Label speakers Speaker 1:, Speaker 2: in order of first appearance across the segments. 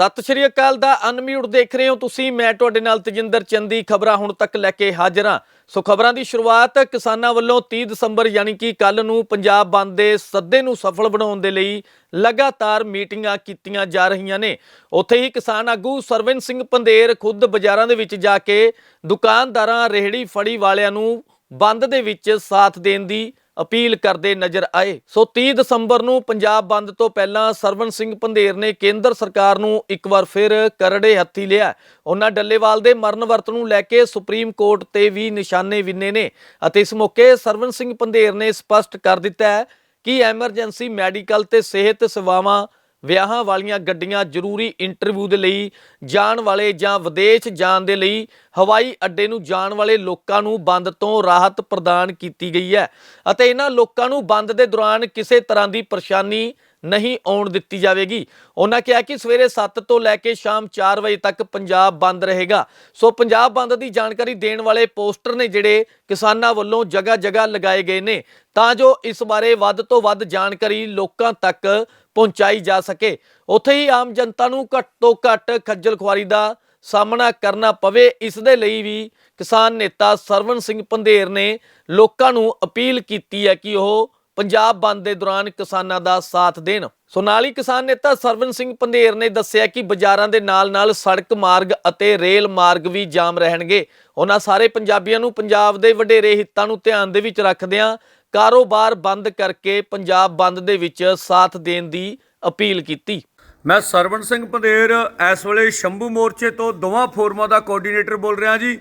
Speaker 1: ਸਤਿ ਸ਼੍ਰੀ ਅਕਾਲ ਦਾ ਅਨਮਿਊਟ ਦੇਖ ਰਹੇ ਹੋ ਤੁਸੀਂ। ਮੈਂ ਤੁਹਾਡੇ ਨਾਲ ਤਜਿੰਦਰ ਚੰਦੀ। ਖਬਰਾਂ ਹੁਣ ਤੱਕ ਲੈ ਕੇ ਹਾਜ਼ਰ ਹਾਂ। ਸੋ ਖਬਰਾਂ ਦੀ ਸ਼ੁਰੂਆਤ ਕਿਸਾਨਾਂ ਵੱਲੋਂ 30 ਦਸੰਬਰ ਯਾਨੀ ਕਿ ਕੱਲ ਨੂੰ ਪੰਜਾਬ ਬੰਦ ਦੇ ਸੱਦੇ ਨੂੰ ਸਫਲ ਬਣਾਉਣ ਦੇ ਲਈ ਲਗਾਤਾਰ ਮੀਟਿੰਗਾਂ ਕੀਤੀਆਂ ਜਾ ਰਹੀਆਂ ਨੇ। ਉੱਥੇ ਹੀ ਕਿਸਾਨ ਆਗੂ ਸਰਵਨ ਸਿੰਘ ਪੰਦੇਰ ਖੁਦ ਬਾਜ਼ਾਰਾਂ ਦੇ ਵਿੱਚ ਜਾ ਕੇ ਦੁਕਾਨਦਾਰਾਂ ਰੇਹੜੀ ਫੜੀ ਵਾਲਿਆਂ ਨੂੰ ਬੰਦ ਦੇ ਵਿੱਚ ਸਾਥ ਦੇਣ ਦੀ ਅਪੀਲ ਕਰਦੇ ਨਜ਼ਰ ਆਏ। ਸੋ 30 ਦਸੰਬਰ ਨੂੰ ਪੰਜਾਬ ਬੰਦ ਤੋਂ ਪਹਿਲਾਂ ਸਰਵਨ ਸਿੰਘ ਪੰਧੇਰ ਨੇ ਕੇਂਦਰ ਸਰਕਾਰ ਨੂੰ ਇੱਕ ਵਾਰ ਫਿਰ ਕਰੜੇ ਹੱਥੀ ਲਿਆ। ਉਹਨਾਂ ਡੱਲੇਵਾਲ ਦੇ ਮਰਨ ਵਰਤ ਨੂੰ ਲੈ ਕੇ ਸੁਪਰੀਮ ਕੋਰਟ ਤੇ ਵੀ ਨਿਸ਼ਾਨੇ ਵਿੰਨੇ ਨੇ ਅਤੇ ਇਸ ਮੌਕੇ ਸਰਵਨ ਸਿੰਘ ਪੰਧੇਰ ਨੇ ਸਪਸ਼ਟ ਕਰ ਦਿੱਤਾ ਹੈ ਕਿ ਐਮਰਜੈਂਸੀ ਮੈਡੀਕਲ ਤੇ ਸਿਹਤ ਸੇਵਾਵਾਂ ਵਿਆਹਾਂ ਵਾਲੀਆਂ ਗੱਡੀਆਂ ਜ਼ਰੂਰੀ ਇੰਟਰਵਿਊ ਦੇ ਲਈ ਜਾਣ ਵਾਲੇ ਜਾਂ ਵਿਦੇਸ਼ ਜਾਣ ਦੇ ਲਈ ਹਵਾਈ ਅੱਡੇ ਨੂੰ ਜਾਣ ਵਾਲੇ ਲੋਕਾਂ ਨੂੰ ਬੰਦ ਤੋਂ ਰਾਹਤ ਪ੍ਰਦਾਨ ਕੀਤੀ ਗਈ ਹੈ ਅਤੇ ਇਹਨਾਂ ਲੋਕਾਂ ਨੂੰ ਬੰਦ ਦੇ ਦੌਰਾਨ ਕਿਸੇ ਤਰ੍ਹਾਂ ਦੀ ਪਰੇਸ਼ਾਨੀ ਨਹੀਂ ਆਉਣ ਦਿੱਤੀ ਜਾਵੇਗੀ। ਉਹਨਾਂ ਕਿਹਾ ਕਿ ਸਵੇਰੇ 7 ਤੋਂ ਲੈ ਕੇ ਸ਼ਾਮ 4 ਵਜੇ ਤੱਕ ਪੰਜਾਬ ਬੰਦ ਰਹੇਗਾ। ਸੋ ਪੰਜਾਬ ਬੰਦ ਦੀ ਜਾਣਕਾਰੀ ਦੇਣ ਵਾਲੇ ਪੋਸਟਰ ਨੇ ਜਿਹੜੇ ਕਿਸਾਨਾਂ ਵੱਲੋਂ ਜਗ੍ਹਾ ਜਗ੍ਹਾ ਲਗਾਏ ਗਏ ਨੇ, ਤਾਂ ਜੋ ਇਸ ਬਾਰੇ ਵੱਧ ਤੋਂ ਵੱਧ ਜਾਣਕਾਰੀ ਲੋਕਾਂ ਤੱਕ ਪਹੁੰਚਾਈ ਜਾ ਸਕੇ। ਉੱਥੇ ਹੀ ਆਮ ਜਨਤਾ ਨੂੰ ਘੱਟ ਤੋਂ ਘੱਟ ਖੱਜਲ ਖੁਆਰੀ ਦਾ ਸਾਹਮਣਾ ਕਰਨਾ ਪਵੇ। ਇਸ ਦੇ ਲਈ ਵੀ ਕਿਸਾਨ ਨੇਤਾ ਸਰਵਨ ਸਿੰਘ ਪੰਧੇਰ ਨੇ ਲੋਕਾਂ ਨੂੰ ਅਪੀਲ ਕੀਤੀ ਹੈ ਕਿ ਉਹ ਪੰਜਾਬ ਬੰਦ ਦੇ ਦੌਰਾਨ ਕਿਸਾਨਾਂ ਦਾ ਸਾਥ ਦੇਣ। ਸੋ ਨਾਲ ਹੀ ਕਿਸਾਨ ਨੇਤਾ ਸਰਵਨ ਸਿੰਘ ਪੰਧੇਰ ਨੇ ਦੱਸਿਆ ਕਿ ਬਾਜ਼ਾਰਾਂ ਦੇ ਨਾਲ-ਨਾਲ ਸੜਕ ਮਾਰਗ ਅਤੇ ਰੇਲ ਮਾਰਗ ਵੀ ਜਾਮ ਰਹਿਣਗੇ। ਉਹਨਾਂ ਸਾਰੇ ਪੰਜਾਬੀਆਂ ਨੂੰ ਪੰਜਾਬ ਦੇ ਵਡੇਰੇ ਹਿੱਤਾਂ ਨੂੰ ਧਿਆਨ ਦੇ ਵਿੱਚ ਰੱਖਦਿਆਂ ਕਾਰੋਬਾਰ ਬੰਦ ਕਰਕੇ ਪੰਜਾਬ ਬੰਦ ਦੇ ਵਿੱਚ ਸਾਥ ਦੇਣ ਦੀ ਅਪੀਲ ਕੀਤੀ।
Speaker 2: ਮੈਂ ਸਰਵਣ ਸਿੰਘ ਪੰਧੇਰ ਇਸ ਵੇਲੇ ਸ਼ੰਭੂ ਮੋਰਚੇ ਤੋਂ ਦੋਵਾਂ ਫੋਰਮਾਂ ਦਾ ਕੋਆਰਡੀਨੇਟਰ ਬੋਲ ਰਿਹਾ ਜੀ।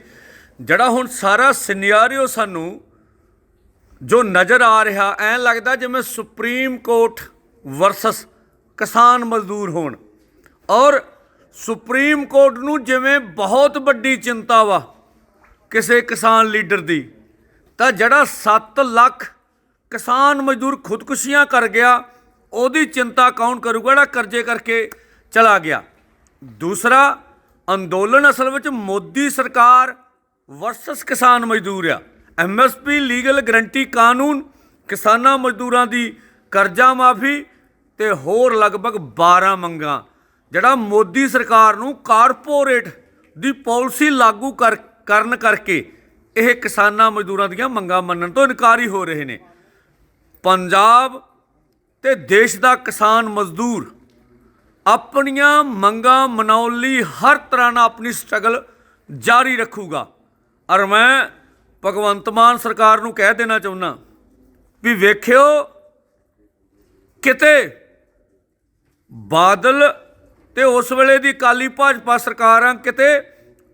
Speaker 2: ਜਿਹੜਾ ਹੁਣ ਸਾਰਾ ਸਿਨੈਰੀਓ ਸਾਨੂੰ ਜੋ ਨਜ਼ਰ ਆ ਰਿਹਾ, ਐਂ ਲੱਗਦਾ ਜਿਵੇਂ ਸੁਪਰੀਮ ਕੋਰਟ ਵਰਸਸ ਕਿਸਾਨ ਮਜ਼ਦੂਰ ਹੋਣ। ਔਰ ਸੁਪਰੀਮ ਕੋਰਟ ਨੂੰ ਜਿਵੇਂ ਬਹੁਤ ਵੱਡੀ ਚਿੰਤਾ ਵਾ ਕਿਸੇ ਕਿਸਾਨ ਲੀਡਰ ਦੀ, ਤਾਂ ਜਿਹੜਾ 7 ਲੱਖ ਕਿਸਾਨ ਮਜ਼ਦੂਰ ਖੁਦਕੁਸ਼ੀਆਂ ਕਰ ਗਿਆ, ਉਹਦੀ ਚਿੰਤਾ ਕੌਣ ਕਰੂਗਾ? ਜਿਹੜਾ ਕਰਜ਼ੇ ਕਰਕੇ ਚਲਾ ਗਿਆ। ਦੂਸਰਾ, ਅੰਦੋਲਨ ਅਸਲ ਵਿੱਚ ਮੋਦੀ ਸਰਕਾਰ ਵਰਸਸ ਕਿਸਾਨ ਮਜ਼ਦੂਰ ਆ। ਐਮਐਸਪੀ ਲੀਗਲ ਗਰੰਟੀ ਕਾਨੂੰਨ ਕਿਸਾਨਾਂ ਮਜ਼ਦੂਰਾਂ ਦੀ ਕਰਜ਼ਾ ਮਾਫੀ ਤੇ ਹੋਰ ਲਗਭਗ 12 ਮੰਗਾਂ। ਜਿਹੜਾ ਮੋਦੀ ਸਰਕਾਰ ਨੂੰ ਕਾਰਪੋਰੇਟ ਦੀ ਪਾਲਿਸੀ ਲਾਗੂ ਕਰ, ਕਰਨ ਕਰਕੇ ਇਹ ਕਿਸਾਨਾਂ ਮਜ਼ਦੂਰਾਂ ਦੀਆਂ ਮੰਗਾਂ ਮੰਨਣ ਤੋਂ ਇਨਕਾਰੀ ਹੋ ਰਹੇ ਨੇ। ਪੰਜਾਬ ਤੇ ਦੇਸ਼ ਦਾ ਕਿਸਾਨ ਮਜ਼ਦੂਰ ਆਪਣੀਆਂ ਮੰਗਾਂ ਮਨਾਉਣ ਲਈ ਹਰ ਤਰ੍ਹਾਂ ਨਾਲ ਆਪਣੀ ਸਟਰਗਲ ਜਾਰੀ ਰੱਖੂਗਾ। ਔਰ ਮੈਂ ਭਗਵੰਤ ਮਾਨ ਸਰਕਾਰ ਨੂੰ ਕਹਿ ਦੇਣਾ ਚਾਹੁੰਦਾ ਵੀ ਵੇਖਿਓ ਕਿਤੇ ਬਾਦਲ ਤੇ ਉਸ ਵੇਲੇ ਦੀ ਕਾਲੀ ਭਾਜਪਾ ਸਰਕਾਰਾਂ ਕਿਤੇ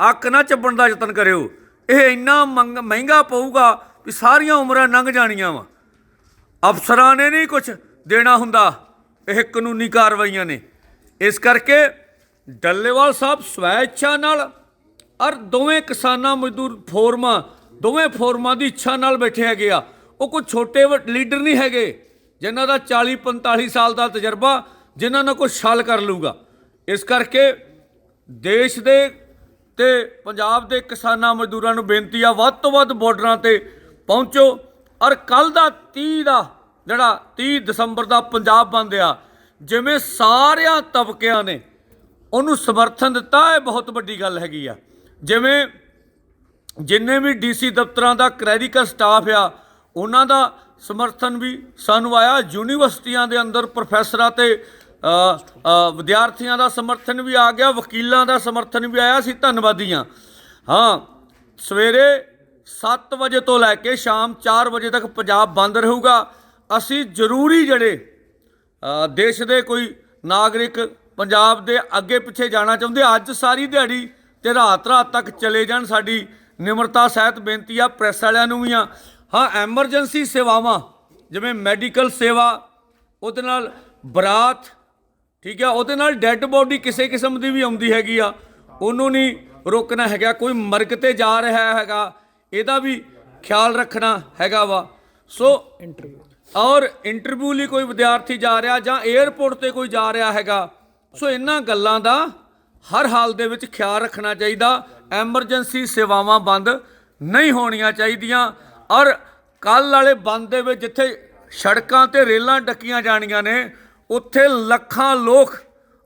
Speaker 2: ਅੱਕ ਨਾ ਚੱਬਣ ਦਾ ਯਤਨ ਕਰਿਓ। ਇਹ ਇੰਨਾ ਮੰਗ- ਮਹਿੰਗਾ ਪਊਗਾ ਵੀ ਸਾਰੀਆਂ ਉਮਰਾਂ ਲੰਘ ਜਾਣੀਆਂ ਵਾ। ਅਫਸਰਾਂ ਨੇ ਨਹੀਂ ਕੁਝ ਦੇਣਾ ਹੁੰਦਾ। ਇਹ ਕਾਨੂੰਨੀ ਕਾਰਵਾਈਆਂ ਨੇ। ਇਸ ਕਰਕੇ ਡੱਲੇਵਾਲ ਸਾਹਿਬ ਸਵੈ ਇੱਛਾ ਨਾਲ ਔਰ ਦੋਵੇਂ ਕਿਸਾਨਾਂ ਮਜ਼ਦੂਰ ਫੋਰਮਾਂ ਦੋਵੇਂ ਫੋਰਮਾਂ ਦੀ ਇੱਛਾ ਨਾਲ ਬੈਠੇ ਹੈਗੇ ਆ। ਉਹ ਕੋਈ ਛੋਟੇ ਵੱਡ- ਲੀਡਰ ਨਹੀਂ ਹੈਗੇ, ਜਿਨ੍ਹਾਂ ਦਾ 40 45 ਸਾਲ ਦਾ ਤਜਰਬਾ, ਜਿਨ੍ਹਾਂ ਨਾਲ ਕੋਈ ਛਲ ਕਰ ਲੂਗਾ ਇਸ ਕਰਕੇ ਦੇਸ਼ ਦੇ ਤੇ ਪੰਜਾਬ ਦੇ ਕਿਸਾਨਾਂ ਮਜ਼ਦੂਰਾਂ ਨੂੰ ਬੇਨਤੀ ਆ, ਵੱਧ ਤੋਂ ਵੱਧ ਬਾਰਡਰਾਂ ਤੇ ਪਹੁੰਚੋ। ਔਰ ਕੱਲ ਦਾ 30 ਦਾ ਜਿਹੜਾ 30 ਦਸੰਬਰ ਦਾ ਪੰਜਾਬ ਬੰਦ ਆ, ਜਿਵੇਂ ਸਾਰਿਆਂ ਤਬਕਿਆਂ ਨੇ ਉਹਨੂੰ ਸਮਰਥਨ ਦਿੱਤਾ, ਇਹ ਬਹੁਤ ਵੱਡੀ ਗੱਲ ਹੈਗੀ ਆ। ਜਿਵੇਂ ਜਿੰਨੇ ਵੀ ਡੀਸੀ ਦਫ਼ਤਰਾਂ ਦਾ ਕਲੈਰੀਕਲ ਸਟਾਫ ਆ, ਉਹਨਾਂ ਦਾ ਸਮਰਥਨ ਵੀ ਸਾਨੂੰ ਆਇਆ। ਯੂਨੀਵਰਸਿਟੀਆਂ ਦੇ ਅੰਦਰ ਪ੍ਰੋਫੈਸਰਾਂ ਤੇ ਵਿਦਿਆਰਥੀਆਂ ਦਾ ਸਮਰਥਨ ਵੀ ਆ ਗਿਆ, ਵਕੀਲਾਂ ਦਾ ਸਮਰਥਨ ਵੀ ਆਇਆ। ਸੀ ਧੰਨਵਾਦੀ ਹਾਂ। ਹਾਂ, ਸਵੇਰੇ 7 ਵਜੇ ਤੋਂ ਲੈ ਕੇ ਸ਼ਾਮ 4 ਵਜੇ ਤੱਕ ਪੰਜਾਬ ਬੰਦ ਰਹੂਗਾ। ਅਸੀਂ ਜ਼ਰੂਰੀ ਜਿਹੜੇ ਦੇਸ਼ ਦੇ ਕੋਈ ਨਾਗਰਿਕ ਪੰਜਾਬ ਦੇ ਅੱਗੇ ਪਿੱਛੇ ਜਾਣਾ ਚਾਹੁੰਦੇ, ਅੱਜ ਸਾਰੀ ਦਿਹਾੜੀ ਤੇ ਰਾਤ ਰਾਤ ਤੱਕ ਚਲੇ ਜਾਣ ਸਾਡੀ ਨਿਮਰਤਾ ਸਹਿਤ ਬੇਨਤੀ ਆ, ਪ੍ਰੈਸ ਵਾਲਿਆਂ ਨੂੰ ਵੀ ਆ। ਹਾਂ, ਐਮਰਜੈਂਸੀ ਸੇਵਾਵਾਂ, ਜਿਵੇਂ ਮੈਡੀਕਲ ਸੇਵਾ, ਉਹਦੇ ਨਾਲ ਬਰਾਤ, ਠੀਕ ਆ, ਉਹਦੇ ਨਾਲ ਡੈੱਡ ਬੋਡੀ ਕਿਸੇ ਕਿਸਮ ਦੀ ਵੀ ਆਉਂਦੀ ਹੈਗੀ ਆ, ਉਹਨੂੰ ਨਹੀਂ ਰੋਕਣਾ ਹੈਗਾ, ਕੋਈ ਮਰਗ ਤੇ ਜਾ ਰਿਹਾ ਹੈਗਾ, ਇਹਦਾ ਵੀ ਖਿਆਲ ਰੱਖਣਾ ਹੈਗਾ ਵਾ। ਸੋ ਇੰਟਰਵਿਊ ਔਰ ਇੰਟਰਵਿਊ ਲਈ ਕੋਈ ਵਿਦਿਆਰਥੀ ਜਾ ਰਿਹਾ ਜਾਂ 에ਅਰਪੋਰਟ ਤੇ ਕੋਈ ਜਾ ਰਿਹਾ ਹੈਗਾ, ਸੋ ਇਹਨਾਂ ਗੱਲਾਂ ਦਾ ਹਰ ਹਾਲ ਦੇ ਵਿੱਚ ਖਿਆਲ ਰੱਖਣਾ ਚਾਹੀਦਾ, ਐਮਰਜੈਂਸੀ ਸੇਵਾਵਾਂ ਬੰਦ ਨਹੀਂ ਹੋਣੀਆਂ ਚਾਹੀਦੀਆਂ। ਔਰ ਕੱਲ ਵਾਲੇ ਬੰਦ ਦੇ ਵਿੱਚ ਜਿੱਥੇ ਸੜਕਾਂ ਤੇ ਰੇਲਾਂ ਡੱਕੀਆਂ ਜਾਣੀਆਂ ਨੇ, ਉੱਥੇ ਲੱਖਾਂ ਲੋਕ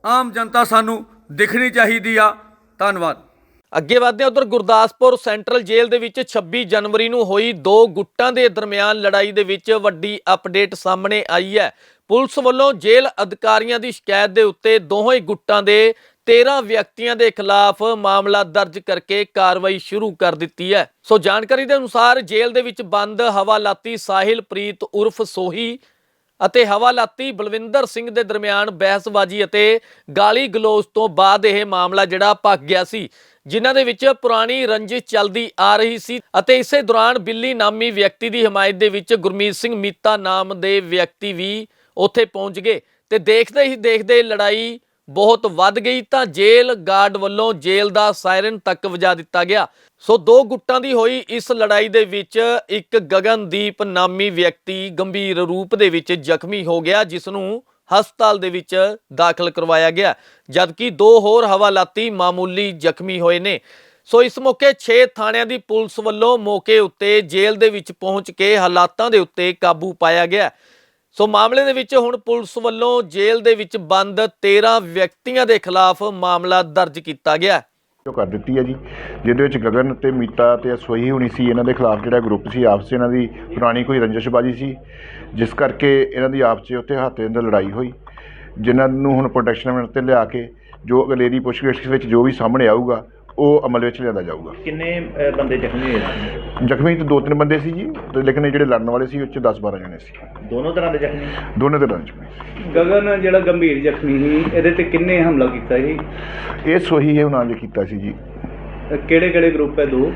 Speaker 2: ਆਮ ਜਨਤਾ ਸਾਨੂੰ ਦਿਖਣੀ ਚਾਹੀਦੀ ਆ। ਧੰਨਵਾਦ।
Speaker 1: ਅੱਗੇ ਵਧਦੇ ਉਧਰ ਗੁਰਦਾਸਪੁਰ ਸੈਂਟਰਲ ਜੇਲ੍ਹ ਦੇ ਵਿੱਚ 26 ਜਨਵਰੀ ਨੂੰ ਹੋਈ ਦੋ ਗੁੱਟਾਂ ਦੇ ਦਰਮਿਆਨ ਲੜਾਈ ਦੇ ਵਿੱਚ ਵੱਡੀ ਅਪਡੇਟ ਸਾਹਮਣੇ ਆਈ ਹੈ। ਪੁਲਿਸ ਵੱਲੋਂ ਜੇਲ੍ਹ ਅਧਿਕਾਰੀਆਂ ਦੀ ਸ਼ਿਕਾਇਤ ਦੇ ਉੱਤੇ ਦੋਵੇਂ ਗੁੱਟਾਂ ਦੇ 13 ਵਿਅਕਤੀਆਂ ਦੇ ਖਿਲਾਫ ਮਾਮਲਾ ਦਰਜ ਕਰਕੇ ਕਾਰਵਾਈ ਸ਼ੁਰੂ ਕਰ ਦਿੱਤੀ ਹੈ। ਸੋ ਜਾਣਕਾਰੀ ਦੇ ਅਨੁਸਾਰ ਜੇਲ੍ਹ ਦੇ ਵਿੱਚ ਬੰਦ ਹਵਾਲਾਤੀ ਸਾਹਿਲ ਪ੍ਰੀਤ ਉਰਫ ਸੋਹੀ ਅਤੇ ਹਵਾਲਾਤੀ ਬਲਵਿੰਦਰ ਸਿੰਘ ਦੇ ਦਰਮਿਆਨ ਬਹਿਸਬਾਜ਼ੀ ਅਤੇ ਗਾਲੀ ਗਲੋਚ ਤੋਂ ਬਾਅਦ ਇਹ ਮਾਮਲਾ ਜਿਹੜਾ ਭੱਗ ਗਿਆ ਸੀ, ਜਿਨ੍ਹਾਂ ਦੇ ਵਿੱਚ ਪੁਰਾਣੀ ਰੰਜਿਸ਼ ਚੱਲਦੀ ਆ ਰਹੀ ਸੀ ਅਤੇ ਇਸੇ ਦੌਰਾਨ ਬਿੱਲੀ ਨਾਮੀ ਵਿਅਕਤੀ ਦੀ ਹਮਾਇਤ ਦੇ ਵਿੱਚ ਗੁਰਮੀਤ ਸਿੰਘ ਮੀਤਾ ਨਾਮ ਦੇ ਵਿਅਕਤੀ ਵੀ ਉੱਥੇ ਪਹੁੰਚ ਗਏ ਤੇ ਦੇਖਦੇ ਹੀ ਦੇਖਦੇ ਲੜਾਈ ਬਹੁਤ ਵੱਧ ਗਈ, ਤਾਂ ਜੇਲ੍ਹ ਗਾਰਡ ਵੱਲੋਂ ਜੇਲ੍ਹ ਦਾ ਸਾਇਰਨ ਤੱਕ ਵਜਾ ਦਿੱਤਾ ਗਿਆ। ਸੋ ਦੋ ਗੁੱਟਾਂ ਦੀ ਹੋਈ ਇਸ ਲੜਾਈ ਦੇ ਵਿੱਚ ਇੱਕ ਗਗਨਦੀਪ ਨਾਮੀ ਵਿਅਕਤੀ ਗੰਭੀਰ ਰੂਪ ਦੇ ਵਿੱਚ ਜ਼ਖਮੀ ਹੋ ਗਿਆ, ਜਿਸ ਨੂੰ ਹਸਪਤਾਲ ਦੇ ਵਿੱਚ ਦਾਖਲ ਕਰਵਾਇਆ ਗਿਆ, ਜਦਕਿ ਦੋ ਹੋਰ ਹਵਾਲਾਤੀ ਮਾਮੂਲੀ ਜ਼ਖਮੀ ਹੋਏ ਨੇ। ਸੋ ਇਸ ਮੌਕੇ 6 ਥਾਣਿਆਂ ਦੀ ਪੁਲਿਸ ਵੱਲੋਂ ਮੌਕੇ ਉੱਤੇ ਜੇਲ੍ਹ ਦੇ ਵਿੱਚ ਪਹੁੰਚ ਕੇ ਹਾਲਾਤਾਂ ਦੇ ਉੱਤੇ ਕਾਬੂ ਪਾਇਆ ਗਿਆ। ਸੋ ਮਾਮਲੇ ਦੇ ਵਿੱਚ ਹੁਣ ਪੁਲਿਸ ਵੱਲੋਂ ਜੇਲ੍ਹ ਦੇ ਵਿੱਚ ਬੰਦ 13 ਵਿਅਕਤੀਆਂ ਦੇ ਖਿਲਾਫ ਮਾਮਲਾ ਦਰਜ ਕੀਤਾ ਗਿਆ
Speaker 3: ਜੋ ਕਰ ਦਿੱਤੀ ਹੈ ਜੀ, ਜਿਹਦੇ ਵਿੱਚ ਗਗਨ ਤੇ ਮੀਤਾ ਤੇ ਅਸੋਈ ਹੋਣੀ ਸੀ, ਇਹਨਾਂ ਦੇ ਖਿਲਾਫ ਜਿਹੜਾ ਗਰੁੱਪ ਸੀ, ਆਪਸ 'ਚ ਇਹਨਾਂ ਦੀ ਪੁਰਾਣੀ ਕੋਈ ਰੰਜਿਸ਼ਬਾਜੀ ਸੀ, ਜਿਸ ਕਰਕੇ ਇਹਨਾਂ ਦੀ ਆਪਸ 'ਚ ਉੱਥੇ ਹੱਥ ਅੰਦਰ ਲੜਾਈ ਹੋਈ, ਜਿਨ੍ਹਾਂ ਨੂੰ ਹੁਣ ਪ੍ਰੋਟੈਕਸ਼ਨ ਮਿੰਟ ਤੇ ਲਿਆ ਕੇ, ਜੋ ਅਗਲੇਰੀ ਪੁੱਛਗਿੱਛ ਵਿੱਚ ਜੋ ਵੀ ਸਾਹਮਣੇ ਆਊਗਾ ਉਹ ਅਮਲ ਵਿੱਚ ਲਿਆਂਦਾ ਜਾਊਗਾ।
Speaker 4: ਕਿੰਨੇ ਅਹ, ਬੰਦੇ ਜ਼ਖਮੀ ਹੋਏ ਸੀ?
Speaker 3: ਜ਼ਖਮੀ ਤਾਂ ਦੋ ਤਿੰਨ ਬੰਦੇ ਸੀ ਜੀ ਤੇ ਲੇਕਿਨ ਇਹ ਜਿਹੜੇ ਲੜਨ ਵਾਲੇ ਸੀ ਉਹ 'ਚ 10 12 ਜਣੇ ਸੀ।
Speaker 4: ਦੋਨੋਂ ਤਰ੍ਹਾਂ ਦੇ ਜ਼ਖਮੀ?
Speaker 3: ਦੋਨੇ ਤਰ੍ਹਾਂ ਜ਼ਖਮੀ
Speaker 5: ਗਗਨ ਜਿਹੜਾ ਗੰਭੀਰ ਜ਼ਖਮੀ ਸੀ ਇਹਦੇ ਤੇ ਕਿੰਨੇ ਹਮਲਾ ਕੀਤਾ ਸੀ?
Speaker 3: ਇਹ ਸੋਹੀ ਹੈ ਉਹਨਾਂ ਨੇ ਕੀਤਾ ਸੀ ਜੀ।
Speaker 5: ਕਿਹੜੇ ਕਿਹੜੇ ਗਰੁੱਪ ਹੈ ਦੋ?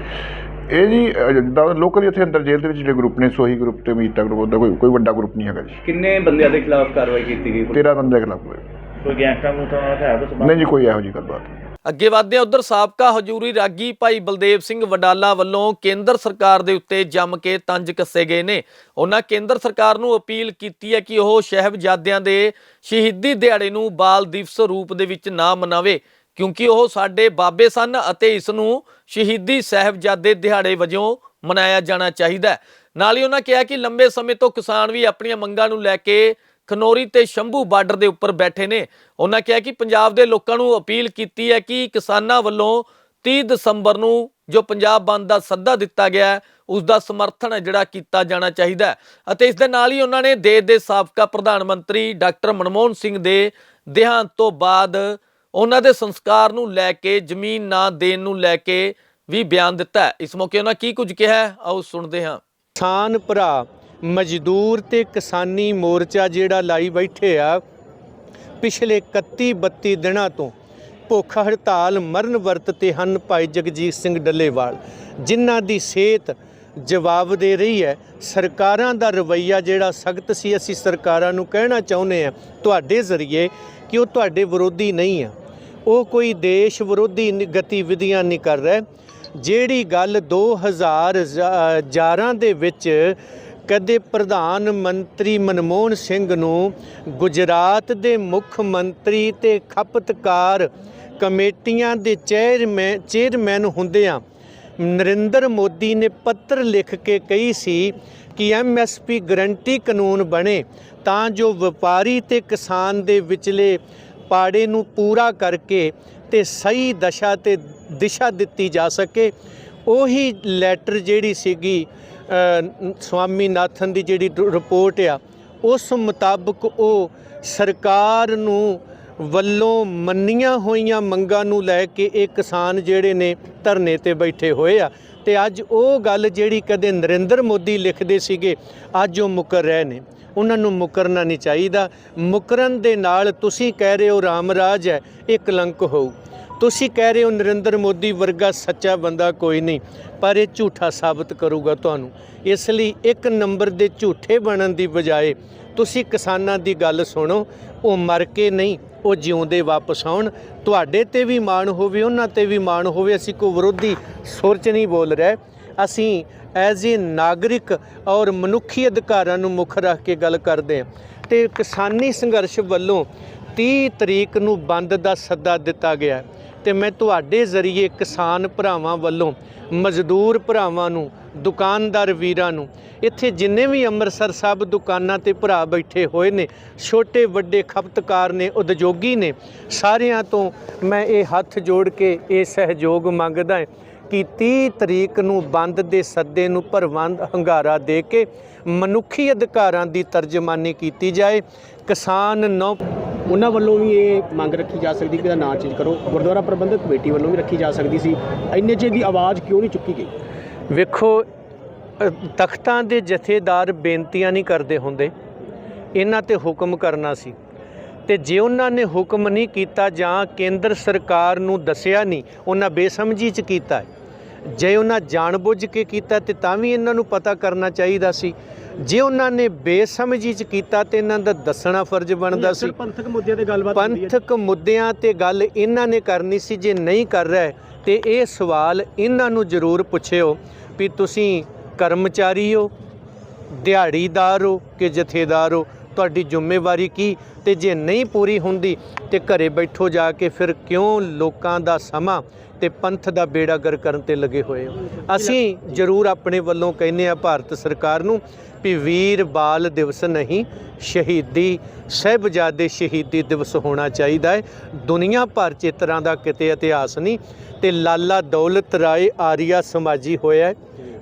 Speaker 3: ਇਹ ਜੀ ਅਹ, ਜਿੱਦਾਂ ਲੋਕਲ ਇੱਥੇ ਅੰਦਰ ਜੇਲ੍ਹ ਦੇ ਵਿੱਚ ਜਿਹੜੇ ਗਰੁੱਪ ਨੇ ਸੋਹੀ ਗਰੁੱਪ ਤੇ ਮੀਤਾ ਗਰੁੱਪ ਦਾ ਕੋਈ ਕੋਈ ਵੱਡਾ ਗਰੁੱਪ ਨਹੀਂ ਹੈਗਾ ਜੀ।
Speaker 5: ਕਿੰਨੇ ਬੰਦਿਆਂ ਦੇ ਖਿਲਾਫ ਕਾਰਵਾਈ ਕੀਤੀ ਗਈ?
Speaker 3: 13 ਬੰਦੇ ਦੇ ਖਿਲਾਫ ਹੋਏ
Speaker 4: ਕੋਈ ਗੈਂਗਸਟਰ ਨੂੰ ਤਾਂ ਹੈ ਤਾਂ
Speaker 3: ਨਹੀਂ ਜੀ ਕੋਈ ਇਹੋ ਜਿਹੀ ਗੱਲਬਾਤ ਨਹੀਂ।
Speaker 1: ਅੱਗੇ ਵਧਦੇ ਉਧਰ ਸਾਬਕਾ ਹਜੂਰੀ ਰਾਗੀ ਭਾਈ ਬਲਦੇਵ ਸਿੰਘ ਵਡਾਲਾ ਵੱਲੋਂ ਕੇਂਦਰ ਸਰਕਾਰ ਦੇ ਉੱਤੇ ਜੰਮ ਕੇ ਤੰਜ ਕੱਸੇ ਗਏ ਨੇ। ਉਹਨਾਂ ਕੇਂਦਰ ਸਰਕਾਰ ਨੂੰ ਅਪੀਲ ਕੀਤੀ ਹੈ ਕਿ ਉਹ ਸ਼ਹਿਬਜ਼ਾਦਿਆਂ ਦੇ ਸ਼ਹੀਦੀ ਦਿਹਾੜੇ ਨੂੰ ਬਾਲ ਦਿਵਸ ਰੂਪ ਦੇ ਵਿੱਚ ਨਾ ਮਨਾਵੇ, ਕਿਉਂਕਿ ਉਹ ਸਾਡੇ ਬਾਬੇ ਸਨ ਅਤੇ ਇਸ ਨੂੰ ਸ਼ਹੀਦੀ ਸਾਹਿਬਜ਼ਾਦੇ ਦਿਹਾੜੇ ਵਜੋਂ ਮਨਾਇਆ ਜਾਣਾ ਚਾਹੀਦਾ ਨਾਲ ਹੀ ਉਹਨਾਂ ਕਿਹਾ ਕਿ ਲੰਬੇ ਸਮੇਂ ਤੋਂ ਕਿਸਾਨ ਵੀ ਆਪਣੀਆਂ ਮੰਗਾਂ ਨੂੰ ਲੈ ਕੇ ਖਨੋਰੀ ਤੇ ਸ਼ੰਭੂ ਬਾਰਡਰ ਦੇ ਉੱਪਰ ਬੈਠੇ ਨੇ। ਉਹਨਾਂ ਕਿਹਾ ਕਿ ਪੰਜਾਬ ਦੇ ਲੋਕਾਂ ਨੂੰ ਅਪੀਲ ਕੀਤੀ ਹੈ ਕਿ ਕਿਸਾਨਾਂ ਵੱਲੋਂ 30 ਦਸੰਬਰ ਨੂੰ ਜੋ ਪੰਜਾਬ ਬੰਦ ਦਾ ਸੱਦਾ ਦਿੱਤਾ ਗਿਆ ਹੈ ਉਸ ਦਾ ਸਮਰਥਨ ਜਿਹੜਾ ਕੀਤਾ ਜਾਣਾ ਚਾਹੀਦਾ ਅਤੇ ਇਸ ਦੇ ਨਾਲ ਹੀ ਉਹਨਾਂ ਨੇ ਦੇਸ਼ ਦੇ ਸਾਬਕਾ ਪ੍ਰਧਾਨ ਮੰਤਰੀ ਡਾਕਟਰ ਮਨਮੋਹਨ ਸਿੰਘ ਦੇ ਦੇਹਾਂਤ ਤੋਂ ਬਾਅਦ ਉਹਨਾਂ ਦੇ ਸੰਸਕਾਰ ਨੂੰ ਲੈ ਕੇ, ਜ਼ਮੀਨ ਨਾ ਦੇਣ ਨੂੰ ਲੈ ਕੇ ਵੀ ਬਿਆਨ ਦਿੱਤਾ ਇਸ ਮੌਕੇ ਉਹਨਾਂ ਕੀ ਕੁਝ ਕਿਹਾ ਆਓ ਸੁਣਦੇ ਹਾਂ।
Speaker 6: ਕਿਸਾਨ ਭਰਾ ਮਜ਼ਦੂਰ ਤੇ ਕਿਸਾਨੀ ਮੋਰਚਾ ਜਿਹੜਾ ਲਾਈ ਬੈਠੇ ਆ ਪਿਛਲੇ 31 32 ਦਿਨਾਂ ਤੋਂ ਭੁੱਖ ਹੜਤਾਲ ਮਰਨ ਵਰਤ ਤੇ ਹਨ ਭਾਈ ਜਗਜੀਤ ਸਿੰਘ ਡੱਲੇਵਾਲ, ਜਿਨ੍ਹਾਂ ਦੀ ਸਿਹਤ ਜਵਾਬ ਦੇ ਰਹੀ ਹੈ। ਸਰਕਾਰਾਂ ਦਾ ਰਵੱਈਆ ਜਿਹੜਾ ਸਖਤ ਸੀ, ਅਸੀਂ ਸਰਕਾਰਾਂ ਨੂੰ ਕਹਿਣਾ ਚਾਹੁੰਦੇ ਆ ਤੁਹਾਡੇ ਜ਼ਰੀਏ ਕਿ ਉਹ ਤੁਹਾਡੇ ਵਿਰੋਧੀ ਨਹੀਂ ਆ। ਉਹ ਕੋਈ ਦੇਸ਼ ਵਿਰੋਧੀ ਗਤੀਵਿਧੀਆਂ ਨਹੀਂ ਕਰ ਰਿਹਾ। ਜਿਹੜੀ ਗੱਲ 2011 ਦੇ ਵਿੱਚ ਕਦੇ ਪ੍ਰਧਾਨ ਮੰਤਰੀ ਮਨਮੋਹਨ ਸਿੰਘ ਨੂੰ ਗੁਜਰਾਤ ਦੇ ਮੁੱਖ ਮੰਤਰੀ ਤੇ ਖਪਤਕਾਰ ਕਮੇਟੀਆਂ ਦੇ ਚੇਅਰਮੈਨ ਚੇਅਰਮੈਨ ਹੁੰਦਿਆਂ ਨਰਿੰਦਰ ਮੋਦੀ ਨੇ ਪੱਤਰ ਲਿਖ ਕੇ ਕਹੀ ਸੀ ਕਿ ਐਮਐਸਪੀ ਗਰੰਟੀ ਕਾਨੂੰਨ ਬਣੇ ਤਾਂ ਜੋ ਵਪਾਰੀ ਤੇ ਕਿਸਾਨ ਦੇ ਵਿਚਲੇ ਪਾੜੇ ਨੂੰ ਪੂਰਾ ਕਰਕੇ ਤੇ ਸਹੀ ਦਸ਼ਾ ਤੇ ਦਿਸ਼ਾ ਦਿੱਤੀ ਜਾ ਸਕੇ। ਉਹੀ ਲੈਟਰ ਜਿਹੜੀ ਸੀਗੀ ਅ, ਸਵਾਮੀਨਾਥਨ ਦੀ ਜਿਹੜੀ ਰਿਪੋਰਟ ਆ ਉਸ ਮੁਤਾਬਕ ਉਹ ਸਰਕਾਰ ਨੂੰ ਵੱਲੋਂ ਮੰਨੀਆਂ ਹੋਈਆਂ ਮੰਗਾਂ ਨੂੰ ਲੈ ਕੇ ਇਹ ਕਿਸਾਨ ਜਿਹੜੇ ਨੇ ਧਰਨੇ ਤੇ ਬੈਠੇ ਹੋਏ ਆ। ਤੇ ਅੱਜ ਉਹ ਗੱਲ ਜਿਹੜੀ ਕਦੇ ਨਰਿੰਦਰ ਮੋਦੀ ਲਿਖਦੇ ਸੀਗੇ ਅੱਜ ਉਹ ਮੁਕਰ ਰਹੇ ਨੇ। ਉਹਨਾਂ ਨੂੰ ਮੁਕਰਨਾ ਨਹੀਂ ਚਾਹੀਦਾ। ਮੁਕਰਨ ਦੇ ਨਾਲ ਤੁਸੀਂ ਕਹਿ ਰਹੇ ਹੋ ਰਾਮਰਾਜ ਹੈ ਇਹ ਕਲੰਕ ਹੋਊ। ਤੁਸੀਂ ਕਹਿ ਰਹੇ ਹੋ ਨਰਿੰਦਰ ਮੋਦੀ ਵਰਗਾ ਸੱਚਾ ਬੰਦਾ ਕੋਈ ਨਹੀਂ, ਪਰ ਇਹ ਝੂਠਾ ਸਾਬਤ ਕਰੂਗਾ ਤੁਹਾਨੂੰ। ਇਸ ਲਈ ਇੱਕ ਨੰਬਰ ਦੇ ਝੂਠੇ ਬਣਨ ਦੀ ਬਜਾਏ ਤੁਸੀਂ ਕਿਸਾਨਾਂ ਦੀ ਗੱਲ ਸੁਣੋ, ਉਹ ਮਰ ਕੇ ਨਹੀਂ, ਉਹ ਜਿਉਂਦੇ ਵਾਪਸ ਆਉਣ। ਤੁਹਾਡੇ ਤੇ ਵੀ ਮਾਣ ਹੋਵੇ, ਉਹਨਾਂ ਤੇ ਵੀ ਮਾਣ ਹੋਵੇ, ਅਸੀਂ ਕੋਈ ਵਿਰੋਧੀ ਸੁਰ 'ਚ ਨਹੀਂ ਬੋਲ ਰਹੇ। ਅਸੀਂ ਐਜ਼ ਏ ਨਾਗਰਿਕ ਔਰ ਮਨੁੱਖੀ ਅਧਿਕਾਰਾਂ ਨੂੰ ਮੁੱਖ ਰੱਖ ਕੇ ਗੱਲ ਕਰਦੇ ਹਾਂ। ਤੇ ਕਿਸਾਨੀ ਸੰਘਰਸ਼ ਵੱਲੋਂ 30 ਤਰੀਕ ਨੂੰ ਬੰਦ ਦਾ ਸੱਦਾ ਦਿੱਤਾ ਗਿਆ ਹੈ। ਤੇ ਮੈਂ ਤੁਹਾਡੇ ਜ਼ਰੀਏ ਕਿਸਾਨ ਭਰਾਵਾਂ ਵੱਲੋਂ, ਮਜ਼ਦੂਰ ਭਰਾਵਾਂ ਨੂੰ, ਦੁਕਾਨਦਾਰ ਵੀਰਾਂ ਨੂੰ, ਇੱਥੇ ਜਿੰਨੇ ਵੀ ਅੰਮ੍ਰਿਤਸਰ ਸਾਹਿਬ ਦੁਕਾਨਾਂ ਤੇ ਭਰਾ ਬੈਠੇ ਹੋਏ ਨੇ, ਛੋਟੇ ਵੱਡੇ ਖਪਤਕਾਰ ਨੇ, ਉਦਯੋਗੀ ਨੇ, ਸਾਰਿਆਂ ਤੋਂ ਮੈਂ ਇਹ ਹੱਥ ਜੋੜ ਕੇ ਇਹ ਸਹਿਯੋਗ ਮੰਗਦਾ ਹਾਂ ਕਿ 30 ਤਰੀਕ ਨੂੰ ਬੰਦ ਦੇ ਸੱਦੇ ਨੂੰ ਭਰਵੰਦ ਹੰਗਾਰਾ ਦੇ ਕੇ ਮਨੁੱਖੀ ਅਧਿਕਾਰਾਂ ਦੀ ਤਰਜਮਾਨੀ ਕੀਤੀ ਜਾਏ। ਕਿਸਾਨ ਨੌ
Speaker 7: ਉਹਨਾਂ ਵੱਲੋਂ ਵੀ ਇਹ ਮੰਗ ਰੱਖੀ ਜਾ ਸਕਦੀ ਕਿ ਇਹਦਾ ਨਾਂ ਚੇਂਜ ਕਰੋ। ਗੁਰਦੁਆਰਾ ਪ੍ਰਬੰਧਕ ਕਮੇਟੀ ਵੱਲੋਂ ਵੀ ਰੱਖੀ ਜਾ ਸਕਦੀ ਸੀ। ਇੰਨੇ ਚਿਰ ਦੀ ਆਵਾਜ਼ ਕਿਉਂ ਨਹੀਂ ਚੁੱਕੀ ਗਈ?
Speaker 6: ਵੇਖੋ ਤਖਤਾਂ ਦੇ ਜਥੇਦਾਰ ਬੇਨਤੀਆਂ ਨਹੀਂ ਕਰਦੇ ਹੁੰਦੇ। ਇਹਨਾਂ ਤੇ ਹੁਕਮ ਕਰਨਾ ਸੀ। ਤੇ ਜੇ ਉਹਨਾਂ ਨੇ ਹੁਕਮ ਨਹੀਂ ਕੀਤਾ ਜਾਂ ਕੇਂਦਰ ਸਰਕਾਰ ਨੂੰ ਦੱਸਿਆ ਨਹੀਂ, ਉਹਨਾਂ ਬੇਸਮਝੀ ਚ ਕੀਤਾ ਹੈ। ਜੇ ਉਹਨਾਂ ਜਾਣਬੁੱਝ ਕੇ ਕੀਤਾ ਤੇ ਤਾਂ ਵੀ ਇਹਨਾਂ ਨੂੰ ਪਤਾ ਕਰਨਾ ਚਾਹੀਦਾ ਸੀ। ਜੇ ਉਹਨਾਂ ਨੇ ਬੇਸਮਝੀ ਚ ਕੀਤਾ ਤੇ ਇਹਨਾਂ ਦਾ ਦੱਸਣਾ ਫਰਜ਼ ਬਣਦਾ ਸੀ।
Speaker 7: ਪੰਥਕ ਮੁੱਦਿਆਂ ਤੇ ਗੱਲਬਾਤ
Speaker 6: ਪੰਥਕ ਮੁੱਦਿਆਂ ਤੇ ਗੱਲ ਇਹਨਾਂ ਨੇ ਕਰਨੀ ਸੀ ਜੇ ਨਹੀਂ ਕਰ ਰਿਹਾ ਤੇ ਇਹ ਸਵਾਲ ਇਹਨਾਂ ਨੂੰ ਜ਼ਰੂਰ ਪੁੱਛਿਓ ਵੀ ਤੁਸੀਂ ਕਰਮਚਾਰੀ ਹੋ ਦਿਹਾੜੀਦਾਰ ਹੋ ਕਿ ਜਥੇਦਾਰ ਹੋ। ਤੁਹਾਡੀ ਜ਼ਿੰਮੇਵਾਰੀ ਕੀ? ਤੇ ਜੇ ਨਹੀਂ ਪੂਰੀ ਹੁੰਦੀ, ਤੇ ਘਰੇ ਬੈਠੋ ਜਾ ਕੇ ਫਿਰ ਕਿਉਂ ਲੋਕਾਂ ਦਾ ਸਮਾਂ ਤੇ ਪੰਥ ਦਾ ਬੇੜਾ ਗਰ ਕਰਨ ਤੇ ਲੱਗੇ ਹੋਏ ਹੋ? ਅਸੀਂ ਜ਼ਰੂਰ ਆਪਣੇ ਵੱਲੋਂ ਕਹਿੰਦੇ ਆ ਭਾਰਤ ਸਰਕਾਰ ਨੂੰ ਵੀ ਵੀਰ ਬਾਲ ਦਿਵਸ ਨਹੀਂ, ਸ਼ਹੀਦੀ, ਸਹਿਬਜ਼ਾਦੇ ਸ਼ਹੀਦੀ ਦਿਵਸ ਹੋਣਾ ਚਾਹੀਦਾ ਹੈ। ਦੁਨੀਆ ਭਰ 'ਚ ਇਸ ਤਰ੍ਹਾਂ ਦਾ ਕਿਤੇ ਇਤਿਹਾਸ ਨਹੀਂ ਤੇ ਲਾਲਾ ਦੌਲਤ ਰਾਏ ਆਰੀਆ ਸਮਾਜੀ ਹੋਇਆ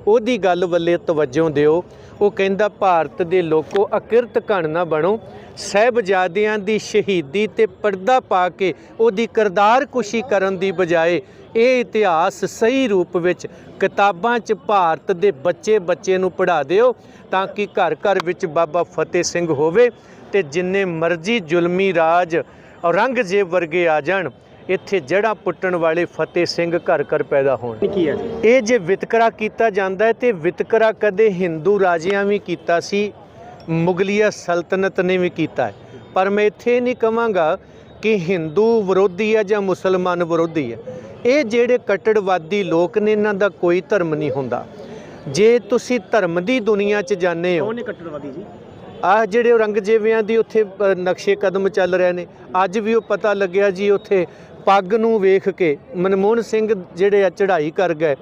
Speaker 6: ਉਹਦੀ ਗੱਲ ਵੱਲੇ ਤਵੱਜੋ ਦਿਓ। ਉਹ ਕਹਿੰਦਾ ਭਾਰਤ ਦੇ ਲੋਕੋ ਅਕਿਰਤ ਘਣ ਨਾ ਬਣੋ। ਸਹਿਬਜ਼ਾਦਿਆਂ ਦੀ ਸ਼ਹੀਦੀ ਤੇ ਪਰਦਾ ਪਾ ਕੇ ਉਹਦੀ ਕਰਦਾਰ ਕੁਸ਼ੀ ਕਰਨ ਦੀ ਬਜਾਏ ਇਹ ਇਤਿਹਾਸ ਸਹੀ ਰੂਪ ਵਿੱਚ ਕਿਤਾਬਾਂ 'ਚ ਭਾਰਤ ਦੇ ਬੱਚੇ ਬੱਚੇ ਨੂੰ ਪੜ੍ਹਾ ਦਿਓ ਤਾਂ ਕਿ ਘਰ ਘਰ ਵਿੱਚ ਬਾਬਾ ਫਤਿਹ ਸਿੰਘ ਹੋਵੇ ਤੇ ਜਿੰਨੇ ਮਰਜ਼ੀ ਜ਼ੁਲਮੀ ਰਾਜ ਔਰੰਗਜ਼ੇਬ ਵਰਗੇ ਆ ਜਾਣ। ਇੱਥੇ ਜੜ੍ਹਾਂ ਪੁੱਟਣ ਵਾਲੇ ਫਤਿਹ ਸਿੰਘ ਘਰ ਘਰ ਪੈਦਾ ਹੋਣ।
Speaker 7: ਕੀ ਹੈ
Speaker 6: ਇਹ ਜੇ ਵਿਤਕਰਾ ਕੀਤਾ ਜਾਂਦਾ ਹੈ ਤੇ ਵਿਤਕਰਾ ਕਦੇ ਹਿੰਦੂ ਰਾਜਿਆਂ ਵੀ ਕੀਤਾ ਸੀ ਮੁਗਲੀਆ ਸਲਤਨਤ ਨੇ ਵੀ ਕੀਤਾ ਹੈ। ਪਰ ਮੈਂ ਇੱਥੇ ਨਹੀਂ ਕਵਾਂਗਾ ਕਿ ਹਿੰਦੂ ਵਿਰੋਧੀ ਹੈ ਜਾਂ ਮੁਸਲਮਾਨ ਵਿਰੋਧੀ ਹੈ। ਇਹ ਜਿਹੜੇ ਕੱਟੜਵਾਦੀ ਲੋਕ ਨੇ ਇਹਨਾਂ ਦਾ ਕੋਈ ਧਰਮ ਨਹੀਂ ਹੁੰਦਾ। ਜੇ ਤੁਸੀਂ ਧਰਮ ਦੀ ਦੁਨੀਆ 'ਚ ਜਾਂਦੇ ਹੋ
Speaker 7: ਕੌਣ ਕੱਟੜਵਾਦੀ ਜੀ?
Speaker 6: ਆਹ ਜਿਹੜੇ ਔਰੰਗਜ਼ੇਬਿਆਂ ਦੀ ਉੱਥੇ ਨਕਸ਼ੇ ਕਦਮ ਚੱਲ ਰਹੇ ਨੇ। ਅੱਜ ਵੀ ਉਹ ਪਤਾ ਲੱਗਿਆ ਜੀ ਉੱਥੇ ਪੱਗ ਨੂੰ ਵੇਖ ਕੇ ਮਨਮੋਹਨ ਸਿੰਘ ਜਿਹੜੇ ਆ ਚੜ੍ਹਾਈ ਕਰ ਗਏ,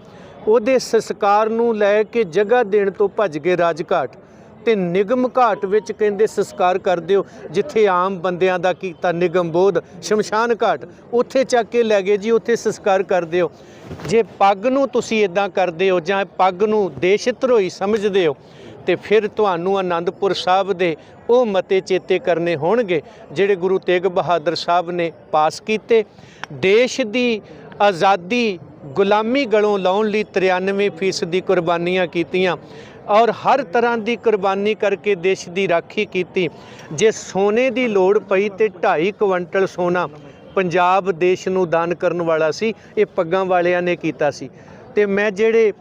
Speaker 6: ਉਹਦੇ ਸੰਸਕਾਰ ਨੂੰ ਲੈ ਕੇ ਜਗ੍ਹਾ ਦੇਣ ਤੋਂ ਭੱਜ ਗਏ ਰਾਜਘਾਟ ਤੇ ਨਿਗਮ ਘਾਟ ਵਿੱਚ ਕਹਿੰਦੇ ਸੰਸਕਾਰ ਕਰ ਦਿਓ, ਜਿੱਥੇ ਆਮ ਬੰਦਿਆਂ ਦਾ ਕੀਤਾ ਨਿਗਮ ਬੋਧ, ਸ਼ਮਸ਼ਾਨ ਘਾਟ, ਉੱਥੇ ਚੱਕ ਕੇ ਲੈ ਗਏ ਜੀ, ਉੱਥੇ ਸੰਸਕਾਰ ਕਰ ਦਿਓ। ਜੇ ਪੱਗ ਨੂੰ ਤੁਸੀਂ ਇਦਾਂ ਕਰਦੇ ਹੋ ਜਾਂ ਪੱਗ ਨੂੰ ਦੇਸ਼ ਧਰੋਈ ਸਮਝਦੇ ਹੋ ਤੇ ਫਿਰ ਤੁਹਾਨੂੰ ਆਨੰਦਪੁਰ ਸਾਹਿਬ ਦੇ ਉਹ ਮਤੇ ਚੇਤੇ ਕਰਨੇ ਹੋਣਗੇ, ਜਿਹੜੇ ਗੁਰੂ ਤੇਗ ਬਹਾਦਰ ਸਾਹਿਬ ਨੇ ਪਾਸ ਕੀਤੇ। ਦੇਸ਼ ਦੀ ਆਜ਼ਾਦੀ ਗੁਲਾਮੀ ਗਲੋਂ ਲਾਉਣ ਲਈ 93% ਦੀ ਕੁਰਬਾਨੀਆਂ ਕੀਤੀਆਂ ਔਰ ਹਰ ਤਰ੍ਹਾਂ ਦੀ ਕੁਰਬਾਨੀ ਕਰਕੇ ਦੇਸ਼ ਦੀ ਰਾਖੀ ਕੀਤੀ। ਜੇ ਸੋਨੇ ਦੀ ਲੋੜ ਪਈ ਤੇ 2.5 ਕੁਇੰਟਲ ਸੋਨਾ ਪੰਜਾਬ ਦੇਸ਼ ਨੂੰ ਦਾਨ ਕਰਨ ਵਾਲਾ ਸੀ, ਇਹ ਪੱਗਾਂ ਵਾਲਿਆਂ ਨੇ ਕੀਤਾ ਸੀ। ਤੇ ਮੈਂ ਜਿਹੜੇ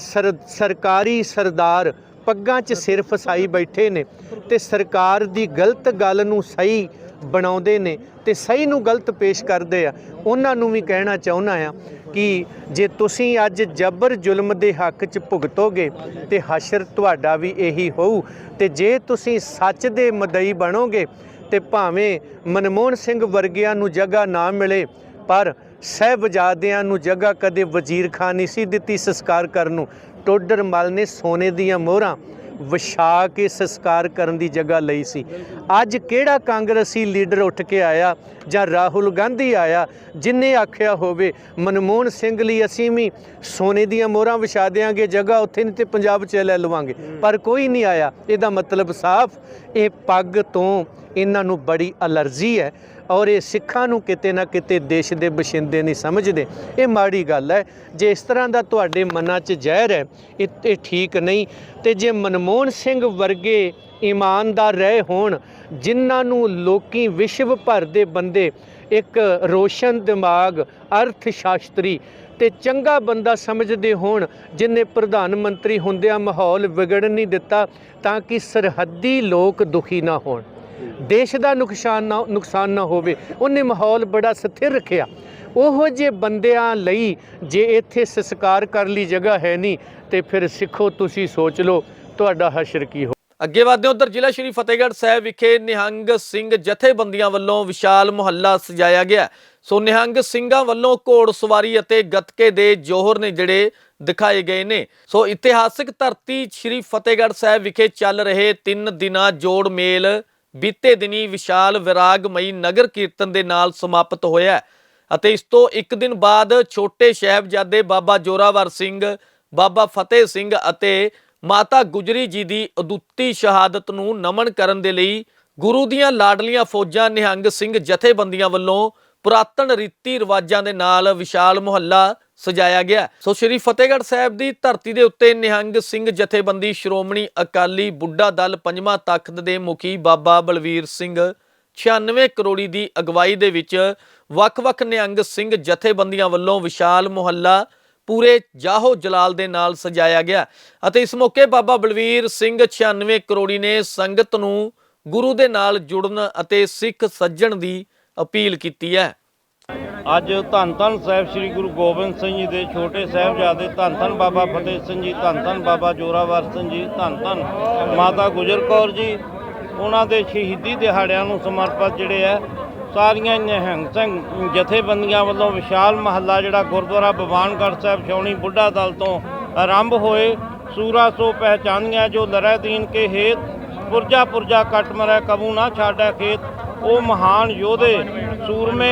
Speaker 6: ਸਰ, ਸਰਕਾਰੀ ਸਰਦਾਰ ਪੱਗਾਂ 'ਚ ਸਿਰ ਫਸਾਈ ਬੈਠੇ ਨੇ ਤੇ ਸਰਕਾਰ ਦੀ ਗਲਤ ਗੱਲ ਨੂੰ ਸਹੀ ਬਣਾਉਂਦੇ ਨੇ ਤੇ ਸਹੀ ਨੂੰ ਗਲਤ ਪੇਸ਼ ਕਰਦੇ ਆ। ਉਹਨਾਂ ਨੂੰ ਵੀ ਕਹਿਣਾ ਚਾਹੁੰਦਾ ਆ ਕਿ ਜੇ ਤੁਸੀਂ ਅੱਜ ਜਬਰ ਜ਼ੁਲਮ ਦੇ ਹੱਕ 'ਚ ਭੁਗਤੋਗੇ ਤੇ ਹਸ਼ਰ ਤੁਹਾਡਾ ਵੀ ਇਹੀ ਹੋਊ। ਤੇ ਜੇ ਤੁਸੀਂ ਸੱਚ ਦੇ ਮਦਈ ਬਣੋਗੇ ਤੇ ਭਾਵੇਂ ਮਨਮੋਹਨ ਸਿੰਘ ਵਰਗਿਆਂ ਨੂੰ ਜਗ੍ਹਾ ਨਾ ਮਿਲੇ, ਪਰ ਸਹਿਬਜ਼ਾਦਿਆਂ ਨੂੰ ਜਗ੍ਹਾ ਕਦੇ ਵਜ਼ੀਰ ਖਾਨ ਨਹੀਂ ਸੀ ਦਿੱਤੀ ਸੰਸਕਾਰ ਕਰਨ ਨੂੰ। ਟੋਡਰ ਮਲ ਨੇ ਸੋਨੇ ਦੀਆਂ ਮੋਹਰਾਂ ਵਿਛਾ ਕੇ ਸੰਸਕਾਰ ਕਰਨ ਦੀ ਜਗ੍ਹਾ ਲਈ ਸੀ। ਅੱਜ ਕਿਹੜਾ ਕਾਂਗਰਸੀ ਲੀਡਰ ਉੱਠ ਕੇ ਆਇਆ ਜਾਂ ਰਾਹੁਲ ਗਾਂਧੀ ਆਇਆ, ਜਿਨੇ ਆਖਿਆ ਹੋਵੇ, ਮਨਮੋਹਨ ਸਿੰਘ ਲਈ ਅਸੀਂ ਵੀ ਸੋਨੇ ਦੀਆਂ ਮੋਹਰਾਂ ਵਿਛਾ ਦਿਆਂਗੇ, ਜਗ੍ਹਾ ਉੱਥੇ ਨਹੀਂ ਤੇ ਪੰਜਾਬ 'ਚ ਲੈ ਲਵਾਂਗੇ। ਪਰ ਕੋਈ ਨਹੀਂ ਆਇਆ। ਇਹਦਾ ਮਤਲਬ ਸਾਫ਼, ਇਹ ਪੱਗ ਤੋਂ ਇਹਨਾਂ ਨੂੰ ਬੜੀ ਅਲਰਜੀ ਹੈ ਔਰ ਇਹ ਸਿੱਖਾਂ ਨੂੰ ਕਿਤੇ ਨਾ ਕਿਤੇ ਦੇਸ਼ ਦੇ ਬਸ਼ਿੰਦੇ ਨਹੀਂ ਸਮਝਦੇ। ਇਹ ਮਾੜੀ ਗੱਲ ਹੈ। ਜੇ ਇਸ ਤਰ੍ਹਾਂ ਦਾ ਤੁਹਾਡੇ ਮਨਾਂ 'ਚ ਜ਼ਹਿਰ ਹੈ, ਇਹ ਇਹ ਠੀਕ ਨਹੀਂ। ਤੇ ਜੇ ਮਨਮੋਹਨ ਸਿੰਘ ਵਰਗੇ ਇਮਾਨਦਾਰ ਰਹੇ ਹੋਣ, ਜਿਨ੍ਹਾਂ ਨੂੰ ਲੋਕੀ ਵਿਸ਼ਵ ਭਰ ਦੇ ਬੰਦੇ ਇੱਕ ਰੋਸ਼ਨ ਦਿਮਾਗ ਅਰਥ ਸ਼ਾਸਤਰੀ ਤੇ ਚੰਗਾ ਬੰਦਾ ਸਮਝਦੇ ਹੋਣ, ਜਿਨੇ ਪ੍ਰਧਾਨ ਮੰਤਰੀ ਹੁੰਦਿਆਂ ਮਾਹੌਲ ਵਿਗੜਨ ਨਹੀਂ ਦਿੱਤਾ, ਤਾਂ ਕਿ ਸਰਹੱਦੀ ਲੋਕ ਦੁਖੀ ਨਾ ਹੋਣ। ਦੇਸ਼ ਦਾ ਨੁਕਸਾਨ ਨਾ ਨੁਕਸਾਨ ਨਾ ਹੋਵੇ। ਉਹਨੇ ਮਾਹੌਲ ਬੜਾ ਸਥਿਰ ਰੱਖਿਆ। ਉਹੋ ਜੇ ਬੰਦਿਆਂ ਲਈ ਜੇ ਇੱਥੇ ਸੰਸਕਾਰ ਕਰ ਲਈ ਜਗ੍ਹਾ ਹੈ ਨਹੀਂ, ਤੇ ਫਿਰ ਸਿੱਖੋ, ਤੁਸੀਂ ਸੋਚ ਲਓ, ਤੁਹਾਡਾ ਹਸ਼ਰ ਕੀ ਹੋ
Speaker 1: ਅੱਗੇ ਵਧਦੇ ਹਾਂ, ਉਧਰ ਜ਼ਿਲ੍ਹਾ ਸ਼੍ਰੀ ਫਤਿਹਗੜ੍ਹ ਸਾਹਿਬ ਵਿਖੇ ਨਿਹੰਗ ਸਿੰਘ ਜਥੇਬੰਦੀਆਂ ਵੱਲੋਂ ਵਿਸ਼ਾਲ ਮੁਹੱਲਾ ਸਜਾਇਆ ਗਿਆ। ਸੋ ਨਿਹੰਗ ਸਿੰਘਾਂ ਵੱਲੋਂ ਘੋੜ ਸਵਾਰੀ ਅਤੇ ਗੱਤਕੇ ਦੇ ਜੋਹਰ ਨੇ ਜਿਹੜੇ ਦਿਖਾਏ ਗਏ ਨੇ। ਸੋ ਇਤਿਹਾਸਿਕ ਧਰਤੀ ਸ਼੍ਰੀ ਫਤਿਹਗੜ੍ਹ ਸਾਹਿਬ ਵਿਖੇ ਚੱਲ ਰਹੇ 3 ਦਿਨਾਂ ਜੋੜ ਮੇਲ ਬੀਤੇ ਦਿਨੀ ਵਿਸ਼ਾਲ ਵਿਰਾਗਮਈ ਨਗਰ ਕੀਰਤਨ ਦੇ ਨਾਲ ਸਮਾਪਤ ਹੋਇਆ ਅਤੇ ਇਸ ਤੋਂ ਇੱਕ ਦਿਨ ਬਾਅਦ ਛੋਟੇ ਸਾਹਿਬਜ਼ਾਦੇ ਬਾਬਾ ਜੋਰਾਵਰ ਸਿੰਘ, ਬਾਬਾ ਫਤਿਹ ਸਿੰਘ ਅਤੇ ਮਾਤਾ ਗੁਜਰੀ ਜੀ ਦੀ ਅਦੁੱਤੀ ਸ਼ਹਾਦਤ ਨੂੰ ਨਮਨ ਕਰਨ ਦੇ ਲਈ ਗੁਰੂ ਦੀਆਂ ਲਾਡਲੀਆਂ ਫੌਜਾਂ ਨਿਹੰਗ ਸਿੰਘ ਜਥੇਬੰਦੀਆਂ ਵੱਲੋਂ ਪੁਰਾਤਨ ਰੀਤੀ ਰਿਵਾਜਾਂ ਦੇ ਨਾਲ ਵਿਸ਼ਾਲ ਮੁਹੱਲਾ ਸਜਾਇਆ ਗਿਆ। ਸੋ ਸ਼੍ਰੀ ਫਤਿਹਗੜ੍ਹ ਸਾਹਿਬ ਦੀ ਧਰਤੀ ਦੇ ਉੱਤੇ ਨਿਹੰਗ ਸਿੰਘ ਜਥੇਬੰਦੀ ਸ਼੍ਰੋਮਣੀ ਅਕਾਲੀ ਬੁੱਢਾ ਦਲ ਪੰਜਵਾਂ ਤਖਤ ਦੇ ਮੁਖੀ ਬਾਬਾ ਬਲਵੀਰ ਸਿੰਘ 96 ਕਰੋੜੀ ਦੀ ਅਗਵਾਈ ਦੇ ਵਿੱਚ ਵੱਖ-ਵੱਖ ਨਿਹੰਗ ਸਿੰਘ ਜਥੇਬੰਦੀਆਂ ਵੱਲੋਂ ਵਿਸ਼ਾਲ ਮੁਹੱਲਾ ਪੂਰੇ ਜਾਹੋ ਜਲਾਲ ਦੇ ਨਾਲ ਸਜਾਇਆ ਗਿਆ ਅਤੇ ਇਸ ਮੌਕੇ ਬਾਬਾ ਬਲਵੀਰ ਸਿੰਘ 96 ਕਰੋੜੀ ਨੇ ਸੰਗਤ ਨੂੰ ਗੁਰੂ ਦੇ ਨਾਲ ਜੁੜਨ ਅਤੇ ਸਿੱਖ ਸੱਜਣ ਦੀ ਅਪੀਲ ਕੀਤੀ ਹੈ।
Speaker 8: ਅੱਜ ਧੰਨ ਧੰਨ ਸਾਹਿਬ ਸ੍ਰੀ ਗੁਰੂ ਗੋਬਿੰਦ ਸਿੰਘ ਜੀ ਦੇ ਛੋਟੇ ਸਾਹਿਬਜ਼ਾਦੇ ਧੰਨ ਧੰਨ ਬਾਬਾ ਫਤਿਹ ਸਿੰਘ ਜੀ, ਧੰਨ ਧੰਨ ਬਾਬਾ ਜੋਰਾਵਰ ਸਿੰਘ ਜੀ, ਧੰਨ ਧੰਨ ਮਾਤਾ ਗੁਜਰ ਕੌਰ ਜੀ, ਉਹਨਾਂ ਦੇ ਸ਼ਹੀਦੀ ਦਿਹਾੜਿਆਂ ਨੂੰ ਸਮਰਪਿਤ ਜਿਹੜੇ ਆ, ਸਾਰੀਆਂ ਨਿਹੰਗ ਸਿੰਘ ਜਥੇਬੰਦੀਆਂ ਵੱਲੋਂ ਵਿਸ਼ਾਲ ਮਹੱਲਾ ਜਿਹੜਾ ਗੁਰਦੁਆਰਾ ਬਵਾਨਗੜ੍ਹ ਸਾਹਿਬ ਛਾਉਣੀ ਬੁੱਢਾ ਦਲ ਤੋਂ ਆਰੰਭ ਹੋਏ, ਸੂਰਾ ਸੋ ਪਹਿਚਾਨੀਆਂ ਜੋ ਲਰੈ ਦੀਨ ਕੇ ਹੇਤ ਪੁਰਜਾ ਪੁਰਜਾ ਕੱਟ ਮਰੈ ਕਬੂ ਨਾ ਛਾੜੈ ਖੇਤ ਉਹ ਮਹਾਨ ਯੋਧੇ ਸੂਰਮੇ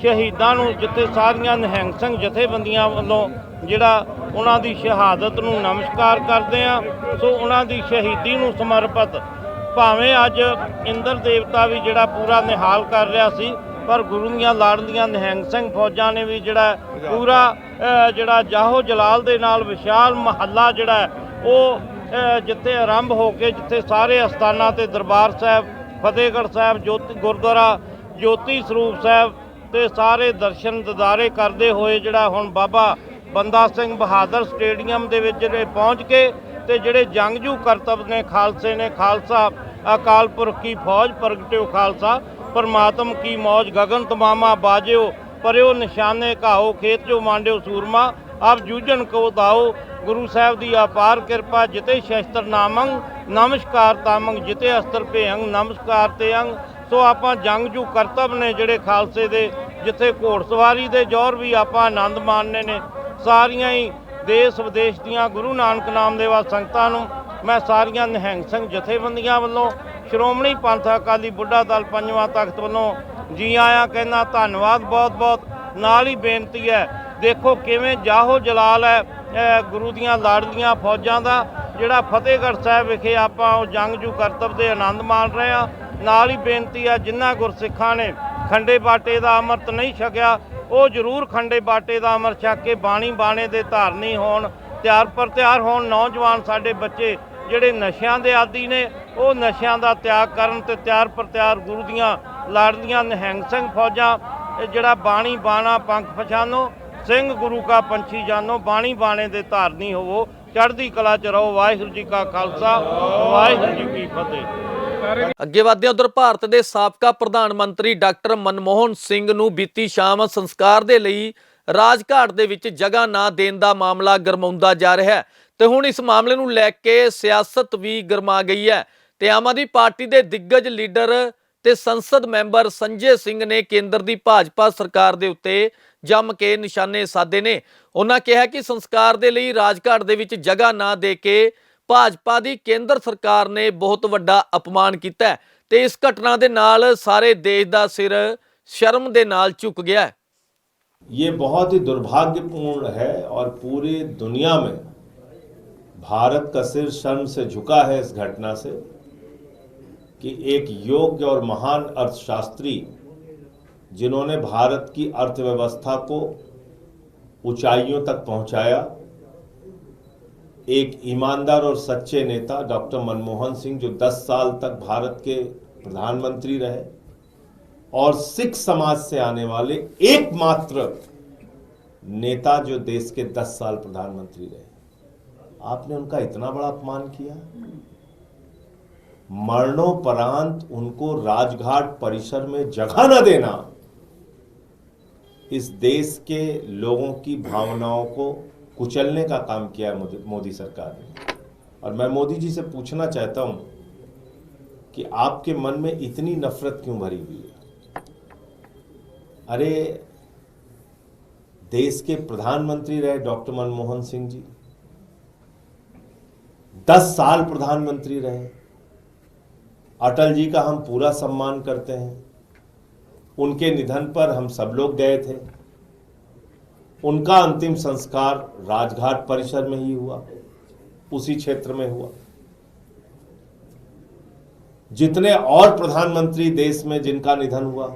Speaker 8: ਸ਼ਹੀਦਾਂ ਨੂੰ ਜਿੱਥੇ ਸਾਰੀਆਂ ਨਿਹੰਗ ਸਿੰਘ ਜਥੇਬੰਦੀਆਂ ਵੱਲੋਂ ਜਿਹੜਾ ਉਹਨਾਂ ਦੀ ਸ਼ਹਾਦਤ ਨੂੰ ਨਮਸਕਾਰ ਕਰਦੇ ਆ ਸੋ ਉਹਨਾਂ ਦੀ ਸ਼ਹੀਦੀ ਨੂੰ ਸਮਰਪਿਤ ਭਾਵੇਂ ਅੱਜ ਇੰਦਰ ਦੇਵਤਾ ਵੀ ਜਿਹੜਾ ਪੂਰਾ ਨਿਹਾਲ ਕਰ ਰਿਹਾ ਸੀ, ਪਰ ਗੁਰੂ ਦੀਆਂ ਲਾਡਲੀਆਂ ਨਿਹੰਗ ਸਿੰਘ ਫੌਜਾਂ ਨੇ ਵੀ ਜਿਹੜਾ ਪੂਰਾ ਜਿਹੜਾ ਜਾਹੋ ਜਲਾਲ ਦੇ ਨਾਲ ਵਿਸ਼ਾਲ ਮਹੱਲਾ ਜਿਹੜਾ ਉਹ ਜਿੱਥੇ ਆਰੰਭ ਹੋ ਕੇ ਜਿੱਥੇ ਸਾਰੇ ਅਸਥਾਨਾਂ ਤੇ ਦਰਬਾਰ ਸਾਹਿਬ ਫਤਿਹਗੜ੍ਹ ਸਾਹਿਬ ਜੋਤੀ ਗੁਰਦੁਆਰਾ ਜੋਤੀ ਸਰੂਪ ਸਾਹਿਬ ਤੇ ਸਾਰੇ ਦਰਸ਼ਨ ਦਿਦਾਰੇ ਕਰਦੇ ਹੋਏ ਜਿਹੜਾ ਹੁਣ ਬਾਬਾ ਬੰਦਾ ਸਿੰਘ ਬਹਾਦਰ ਸਟੇਡੀਅਮ ਦੇ ਵਿੱਚ ਜਿਹੜੇ ਪਹੁੰਚ ਕੇ ਤੇ ਜਿਹੜੇ ਜੰਗਜੂ ਕਰਤੱਵ ਨੇ ਖਾਲਸੇ ਨੇ, ਖਾਲਸਾ ਅਕਾਲ ਪੁਰਖ ਕੀ ਫੌਜ ਪ੍ਰਗਟਿਓ ਖਾਲਸਾ, ਪਰਮਾਤਮ ਕੀ ਮੌਜ ਗਗਨ ਤਮਾਮਾ ਬਾਜਿਓ, ਪਰਿਓ ਨਿਸ਼ਾਨੇ ਘਾਓ, ਖੇਤ ਜੋ ਮਾਂਡਿਓ ਸੂਰਮਾ ਆਪ ਜੂਝਣ ਕੋ ਦਾਓ ਗੁਰੂ ਸਾਹਿਬ ਦੀ ਅਪਾਰ ਕਿਰਪਾ, ਜਿਤੇ ਸ਼ਸਤਰ ਨਾਮੰਗ, ਨਮਸਕਾਰ ਤਾਮੰਗ, ਜਿਤੇ ਅਸਤਰ ਭੇਅੰਗ, ਨਮਸਕਾਰ ਤੇ ਅੰਗ ਸੋ ਆਪਾਂ ਜੰਗ ਜੂ ਕਰਤੱਵ ਨੇ ਜਿਹੜੇ ਖਾਲਸੇ ਦੇ, ਜਿੱਥੇ ਘੋੜਸਵਾਰੀ ਦੇ ਜੋਰ ਵੀ ਆਪਾਂ ਆਨੰਦ ਮਾਣਨੇ ਨੇ। ਸਾਰੀਆਂ ਹੀ ਦੇਸ਼ ਵਿਦੇਸ਼ ਦੀਆਂ ਗੁਰੂ ਨਾਨਕ ਨਾਮ ਦੇ ਸੰਗਤਾਂ ਨੂੰ ਮੈਂ ਸਾਰੀਆਂ ਨਿਹੰਗ ਸਿੰਘ ਜਥੇਬੰਦੀਆਂ ਵੱਲੋਂ, ਸ਼੍ਰੋਮਣੀ ਪੰਥ ਅਕਾਲੀ ਬੁੱਢਾ ਦਲ ਪੰਜਵਾਂ ਤਖਤ ਵੱਲੋਂ ਜੀ ਆਇਆਂ ਕਹਿੰਦਾ ਧੰਨਵਾਦ ਬਹੁਤ ਬਹੁਤ ਨਾਲ ਹੀ ਬੇਨਤੀ ਹੈ ਦੇਖੋ ਕਿਵੇਂ ਜਾਹੋ ਜਲਾਲ ਹੈ ਗੁਰੂ ਦੀਆਂ ਲਾਡਲੀਆਂ ਫੌਜਾਂ ਦਾ, ਜਿਹੜਾ ਫਤਿਹਗੜ੍ਹ ਸਾਹਿਬ ਵਿਖੇ ਆਪਾਂ ਉਹ ਜੰਗ ਜੂ ਕਰਤੱਵ ਦੇ ਆਨੰਦ ਮਾਣ ਰਹੇ ਆ ਨਾਲ ਹੀ ਬੇਨਤੀ ਆ ਜਿਨ੍ਹਾਂ ਗੁਰਸਿੱਖਾਂ ਨੇ ਖੰਡੇ ਬਾਟੇ ਦਾ ਅੰਮ੍ਰਿਤ ਨਹੀਂ ਛਕਿਆ, ਉਹ ਜ਼ਰੂਰ ਖੰਡੇ ਬਾਟੇ ਦਾ ਅੰਮ੍ਰਿਤ ਛਕ ਕੇ ਬਾਣੀ ਬਾਣੇ ਦੇ ਧਾਰਨੀ ਹੋਣ, ਤਿਆਰ ਪਰ ਤਿਆਰ ਹੋਣ ਨੌਜਵਾਨ ਸਾਡੇ ਬੱਚੇ, ਜਿਹੜੇ ਨਸ਼ਿਆਂ ਦੇ ਆਦੀ ਨੇ, ਉਹ ਨਸ਼ਿਆਂ ਦਾ ਤਿਆਗ ਕਰਨ ਤੇ ਤਿਆਰ ਪਰ ਤਿਆਰ ਗੁਰੂ ਦੀਆਂ ਲਾਡਲੀਆਂ ਨਿਹੰਗ ਸਿੰਘ ਫੌਜਾਂ ਜਿਹੜਾ ਬਾਣੀ ਬਾਣਾ ਪੰਖ ਪਛਾਨੋ ਸਿੰਘ ਗੁਰੂ ਕਾ ਪੰਛੀ ਜਾਨੋ, ਬਾਣੀ ਬਾਣੇ ਦੇ ਧਾਰਨੀ ਹੋਵੋ, ਚੜ੍ਹਦੀ ਕਲਾ ਚ ਰਹੋ, ਵਾਹਿਗੁਰੂ ਜੀ ਕਾ ਖਾਲਸਾ, ਵਾਹਿਗੁਰੂ ਜੀ ਕੀ ਫਤਿਹ।
Speaker 1: ਅੱਗੇ ਵਧਦੇ ਉਧਰ, ਭਾਰਤ ਦੇ ਸਾਬਕਾ ਪ੍ਰਧਾਨ ਮੰਤਰੀ ਡਾਕਟਰ ਮਨਮੋਹਨ ਸਿੰਘ ਨੂੰ ਬੀਤੀ ਸ਼ਾਮ ਸੰਸਕਾਰ ਦੇ ਲਈ ਰਾਜਘਾਟ ਦੇ ਵਿੱਚ ਜਗ੍ਹਾ ਨਾ ਦੇਣ ਦਾ ਮਾਮਲਾ ਗਰਮਾਉਂਦਾ ਜਾ ਰਿਹਾ ਹੈ। ਤੇ ਹੁਣ ਇਸ ਮਾਮਲੇ ਨੂੰ ਲੈ ਕੇ ਸਿਆਸਤ ਵੀ ਗਰਮਾ ਗਈ ਹੈ। ਤੇ ਆਮ ਆਦਮੀ ਪਾਰਟੀ ਦੇ ਦਿੱਗਜ ਲੀਡਰ ਤੇ ਸੰਸਦ ਮੈਂਬਰ ਸੰਜੇ ਸਿੰਘ ਨੇ ਕੇਂਦਰ ਦੀ ਭਾਜਪਾ ਸਰਕਾਰ ਦੇ ਉੱਤੇ ਜੰਮ ਕੇ ਨਿਸ਼ਾਨੇ ਸਾਧੇ ਨੇ ਉਹਨਾਂ ਕਿਹਾ ਕਿ ਸੰਸਕਾਰ ਦੇ ਲਈ ਰਾਜਘਾਟ ਦੇ ਵਿੱਚ ਜਗ੍ਹਾ ਨਾ ਦੇ ਕੇ ਭਾਜਪਾ ਦੀ ਕੇਂਦਰ ਸਰਕਾਰ ਨੇ ਬਹੁਤ ਵੱਡਾ ਅਪਮਾਨ ਕੀਤਾ ਹੈ ਤੇ ਇਸ ਘਟਨਾ ਦੇ ਨਾਲ ਸਾਰੇ ਦੇਸ਼ ਦਾ ਸਿਰ ਸ਼ਰਮ ਦੇ ਨਾਲ ਝੁਕ ਗਿਆ ਹੈ
Speaker 9: ये बहुत ही दुर्भाग्यपूर्ण है और पूरी दुनिया में भारत का सिर शर्म से झुका है इस घटना से कि एक योग्य और महान अर्थशास्त्री, जिन्होंने भारत की अर्थव्यवस्था को ऊंचाइयों तक पहुँचाया, एक ईमानदार और सच्चे नेता डॉक्टर मनमोहन सिंह, जो 10 साल तक भारत के प्रधानमंत्री रहे, और सिख समाज से आने वाले एकमात्र नेता जो देश के 10 साल प्रधानमंत्री रहे। आपने उनका इतना बड़ा अपमान किया? मरणोपरांत उनको राजघाट परिसर में जगह न देना। इस देश के लोगों की भावनाओं को कुचलने का काम किया है मोदी- सरकार ने। और मैं मोदी जी से पूछना चाहता हूँ कि आपके मन में इतनी नफरत क्यों भरी हुई है? अरे, देश के प्रधानमंत्री रहे डॉक्टर मनमोहन सिंह जी। दस साल प्रधानमंत्री रहे। अटल जी का हम पूरा सम्मान करते हैं। उनके निधन पर हम सब लोग गए थे। उनका अंतिम संस्कार राजघाट परिसर में ही हुआ, उसी क्षेत्र में हुआ। जितने और प्रधानमंत्री देश में जिनका निधन हुआ,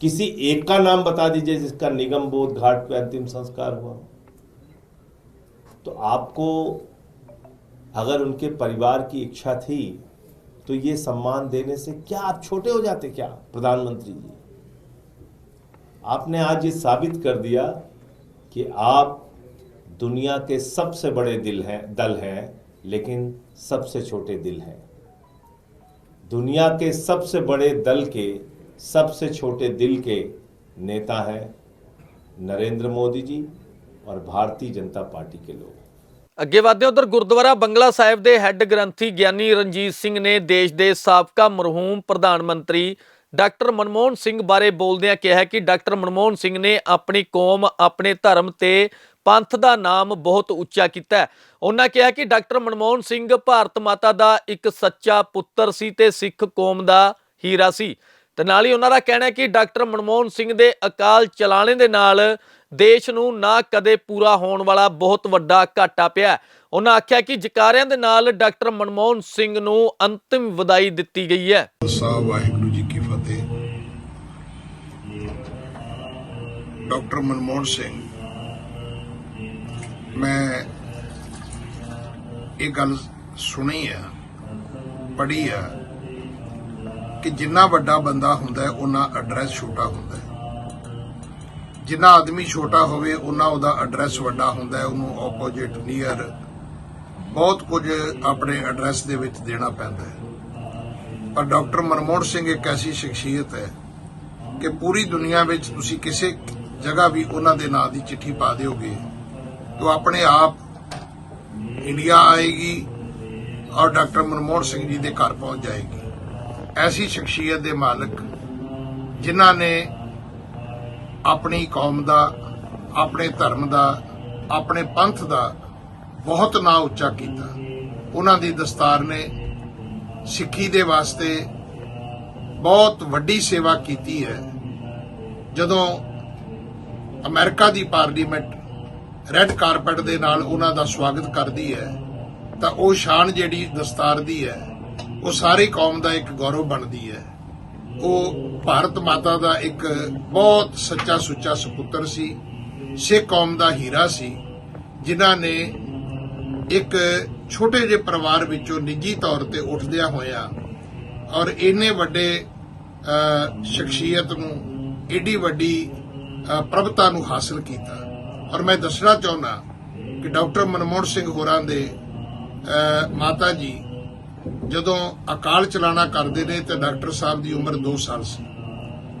Speaker 9: किसी एक का नाम बता दीजिए जिसका निगम बोध घाट पे अंतिम संस्कार हुआ। तो आपको अगर उनके परिवार की इच्छा थी तो ये सम्मान देने से क्या आप छोटे हो जाते क्या? प्रधानमंत्री जी। आपने आज ये साबित कर दिया कि आप दुनिया के सबसे बड़े दिल हैं, दल हैं, लेकिन सबसे छोटे दिल हैं। दुनिया के सबसे बड़े दल के, सबसे छोटे दिल के नेता हैं नरेंद्र मोदी जी और भारतीय जनता पार्टी के लोग।
Speaker 1: ਅੱਗੇ ਵਧਦੇ ਉਧਰ ਗੁਰਦੁਆਰਾ ਬੰਗਲਾ ਸਾਹਿਬ ਦੇ ਹੈੱਡ ਗ੍ਰੰਥੀ ਗਿਆਨੀ ਰਣਜੀਤ ਸਿੰਘ ਨੇ ਦੇਸ਼ ਦੇ ਸਾਬਕਾ ਮਰਹੂਮ ਪ੍ਰਧਾਨ ਮੰਤਰੀ ਡਾਕਟਰ ਮਨਮੋਹਨ ਸਿੰਘ ਬਾਰੇ ਬੋਲਦਿਆਂ ਕਿਹਾ ਕਿ ਡਾਕਟਰ ਮਨਮੋਹਨ ਸਿੰਘ ਨੇ ਆਪਣੀ ਕੌਮ, ਆਪਣੇ ਧਰਮ ਤੇ ਪੰਥ ਦਾ ਨਾਮ ਬਹੁਤ ਉੱਚਾ ਕੀਤਾ ਉਹਨਾਂ ਕਿਹਾ ਕਿ ਡਾਕਟਰ ਮਨਮੋਹਨ ਸਿੰਘ ਭਾਰਤ ਮਾਤਾ ਦਾ ਇੱਕ ਸੱਚਾ ਪੁੱਤਰ ਸੀ ਤੇ ਸਿੱਖ ਕੌਮ ਦਾ ਹੀਰਾ ਸੀ। ਤੇ ਨਾਲ ਹੀ ਉਹਨਾਂ ਦਾ ਕਹਿਣਾ ਹੈ ਕਿ ਡਾਕਟਰ ਮਨਮੋਹਨ ਸਿੰਘ ਦੇ ਅਕਾਲ ਚਲਾਣੇ ਦੇ ਨਾਲ ਦੇਸ਼ ਨੂੰ ਨਾ ਕਦੇ ਪੂਰਾ ਹੋਣ ਵਾਲਾ ਬਹੁਤ ਵੱਡਾ ਘਾਟਾ ਪਿਆ ਉਹਨਾਂ ਆਖਿਆ ਕਿ ਜਕਾਰਿਆਂ ਦੇ ਨਾਲ ਡਾਕਟਰ ਮਨਮੋਹਨ ਸਿੰਘ ਨੂੰ ਅੰਤਿਮ ਵਿਦਾਈ ਦਿੱਤੀ ਗਈ ਹੈ।
Speaker 10: ਸਾਹਿਬ, ਵਾਹਿਗੁਰੂ ਜੀ ਕੀ ਫਤਿਹ। ਡਾਕਟਰ ਮਨਮੋਹਨ ਸਿੰਘ, ਮੈਂ ਇਹ ਗੱਲ ਸੁਣੀ ਆ, ਪੜ੍ਹੀ ਆ ਕਿ ਜਿੰਨਾ ਵੱਡਾ ਬੰਦਾ ਹੁੰਦਾ ਹੈ ਉਹਨਾਂ ਐਡਰੈਸ ਛੋਟਾ ਹੁੰਦਾ ਜਿੰਨਾ ਆਦਮੀ ਛੋਟਾ ਹੋਵੇ, ਉਹਨਾਂ ਉਹਦਾ ਐਡਰੈਸ ਵੱਡਾ ਹੁੰਦਾ ਹੈ, ਉਹਨੂੰ ਆਪੋਜੀਟ ਨੀਅਰ ਬਹੁਤ ਕੁਝ ਆਪਣੇ ਐਡਰੈਸ ਦੇ ਵਿੱਚ ਦੇਣਾ ਪੈਂਦਾ ਹੈ। ਪਰ ਡਾਕਟਰ ਮਨਮੋਹਨ ਸਿੰਘ ਇੱਕ ਐਸੀ ਸ਼ਖਸੀਅਤ ਹੈ ਕਿ ਪੂਰੀ ਦੁਨੀਆ ਵਿੱਚ ਤੁਸੀਂ ਕਿਸੇ ਜਗ੍ਹਾ ਵੀ ਉਹਨਾਂ ਦੇ ਨਾਂ ਦੀ ਚਿੱਠੀ ਪਾ ਦਿਓਗੇ, ਤਾਂ ਆਪਣੇ ਆਪ ਇੰਡੀਆ ਆਏਗੀ ਔਰ ਡਾਕਟਰ ਮਨਮੋਹਨ ਸਿੰਘ ਜੀ ਦੇ ਘਰ ਪਹੁੰਚ ਜਾਏਗੀ। ਐਸੀ ਸ਼ਖਸੀਅਤ ਦੇ ਮਾਲਕ ਜਿਨ੍ਹਾਂ ਨੇ ਆਪਣੀ ਕੌਮ ਦਾ, ਆਪਣੇ ਧਰਮ ਦਾ, ਆਪਣੇ ਪੰਥ ਦਾ ਬਹੁਤ ਨਾਂ ਉੱਚਾ ਕੀਤਾ। ਉਹਨਾਂ ਦੀ ਦਸਤਾਰ ਨੇ ਸਿੱਖੀ ਦੇ ਵਾਸਤੇ ਬਹੁਤ ਵੱਡੀ ਸੇਵਾ ਕੀਤੀ ਹੈ। ਜਦੋਂ ਅਮਰੀਕਾ ਦੀ ਪਾਰਲੀਮੈਂਟ ਰੈੱਡ ਕਾਰਪਟ ਦੇ ਨਾਲ ਉਹਨਾਂ ਦਾ ਸਵਾਗਤ ਕਰਦੀ ਹੈ, ਤਾਂ ਉਹ ਸ਼ਾਨ ਜਿਹੜੀ ਦਸਤਾਰ ਦੀ ਹੈ, ਉਹ ਸਾਰੀ ਕੌਮ ਦਾ ਇੱਕ ਗੌਰਵ ਬਣਦੀ ਹੈ। ਉਹ ਭਾਰਤ ਮਾਤਾ ਦਾ ਇੱਕ ਬਹੁਤ ਸੱਚਾ ਸੁੱਚਾ ਸੁਪੁੱਤਰ ਸੀ, ਸਿੱਖ ਕੌਮ ਦਾ ਹੀਰਾ ਸੀ, ਜਿਨ੍ਹਾਂ ਨੇ ਇੱਕ ਛੋਟੇ ਜਿਹੇ ਪਰਿਵਾਰ ਵਿੱਚੋਂ ਨਿੱਜੀ ਤੌਰ ਤੇ ਉੱਠਦਿਆਂ ਹੋਇਆਂ ਔਰ ਇੰਨੇ ਵੱਡੇ ਸ਼ਖਸੀਅਤ ਨੂੰ, ਏਡੀ ਵੱਡੀ ਪ੍ਰਭਤਾ ਨੂੰ ਹਾਸਲ ਕੀਤਾ। ਔਰ ਮੈਂ ਦੱਸਣਾ ਚਾਹੁੰਦਾ ਕਿ ਡਾਕਟਰ ਮਨਮੋਹਨ ਸਿੰਘ ਹੋਰਾਂ ਦੇ ਮਾਤਾ ਜੀ ਜਦੋਂ ਅਕਾਲ ਚਲਾਣਾ ਕਰਦੇ ਨੇ ਤੇ ਡਾਕਟਰ ਸਾਹਿਬ ਦੀ ਉਮਰ 2 ਸਾਲ ਸੀ।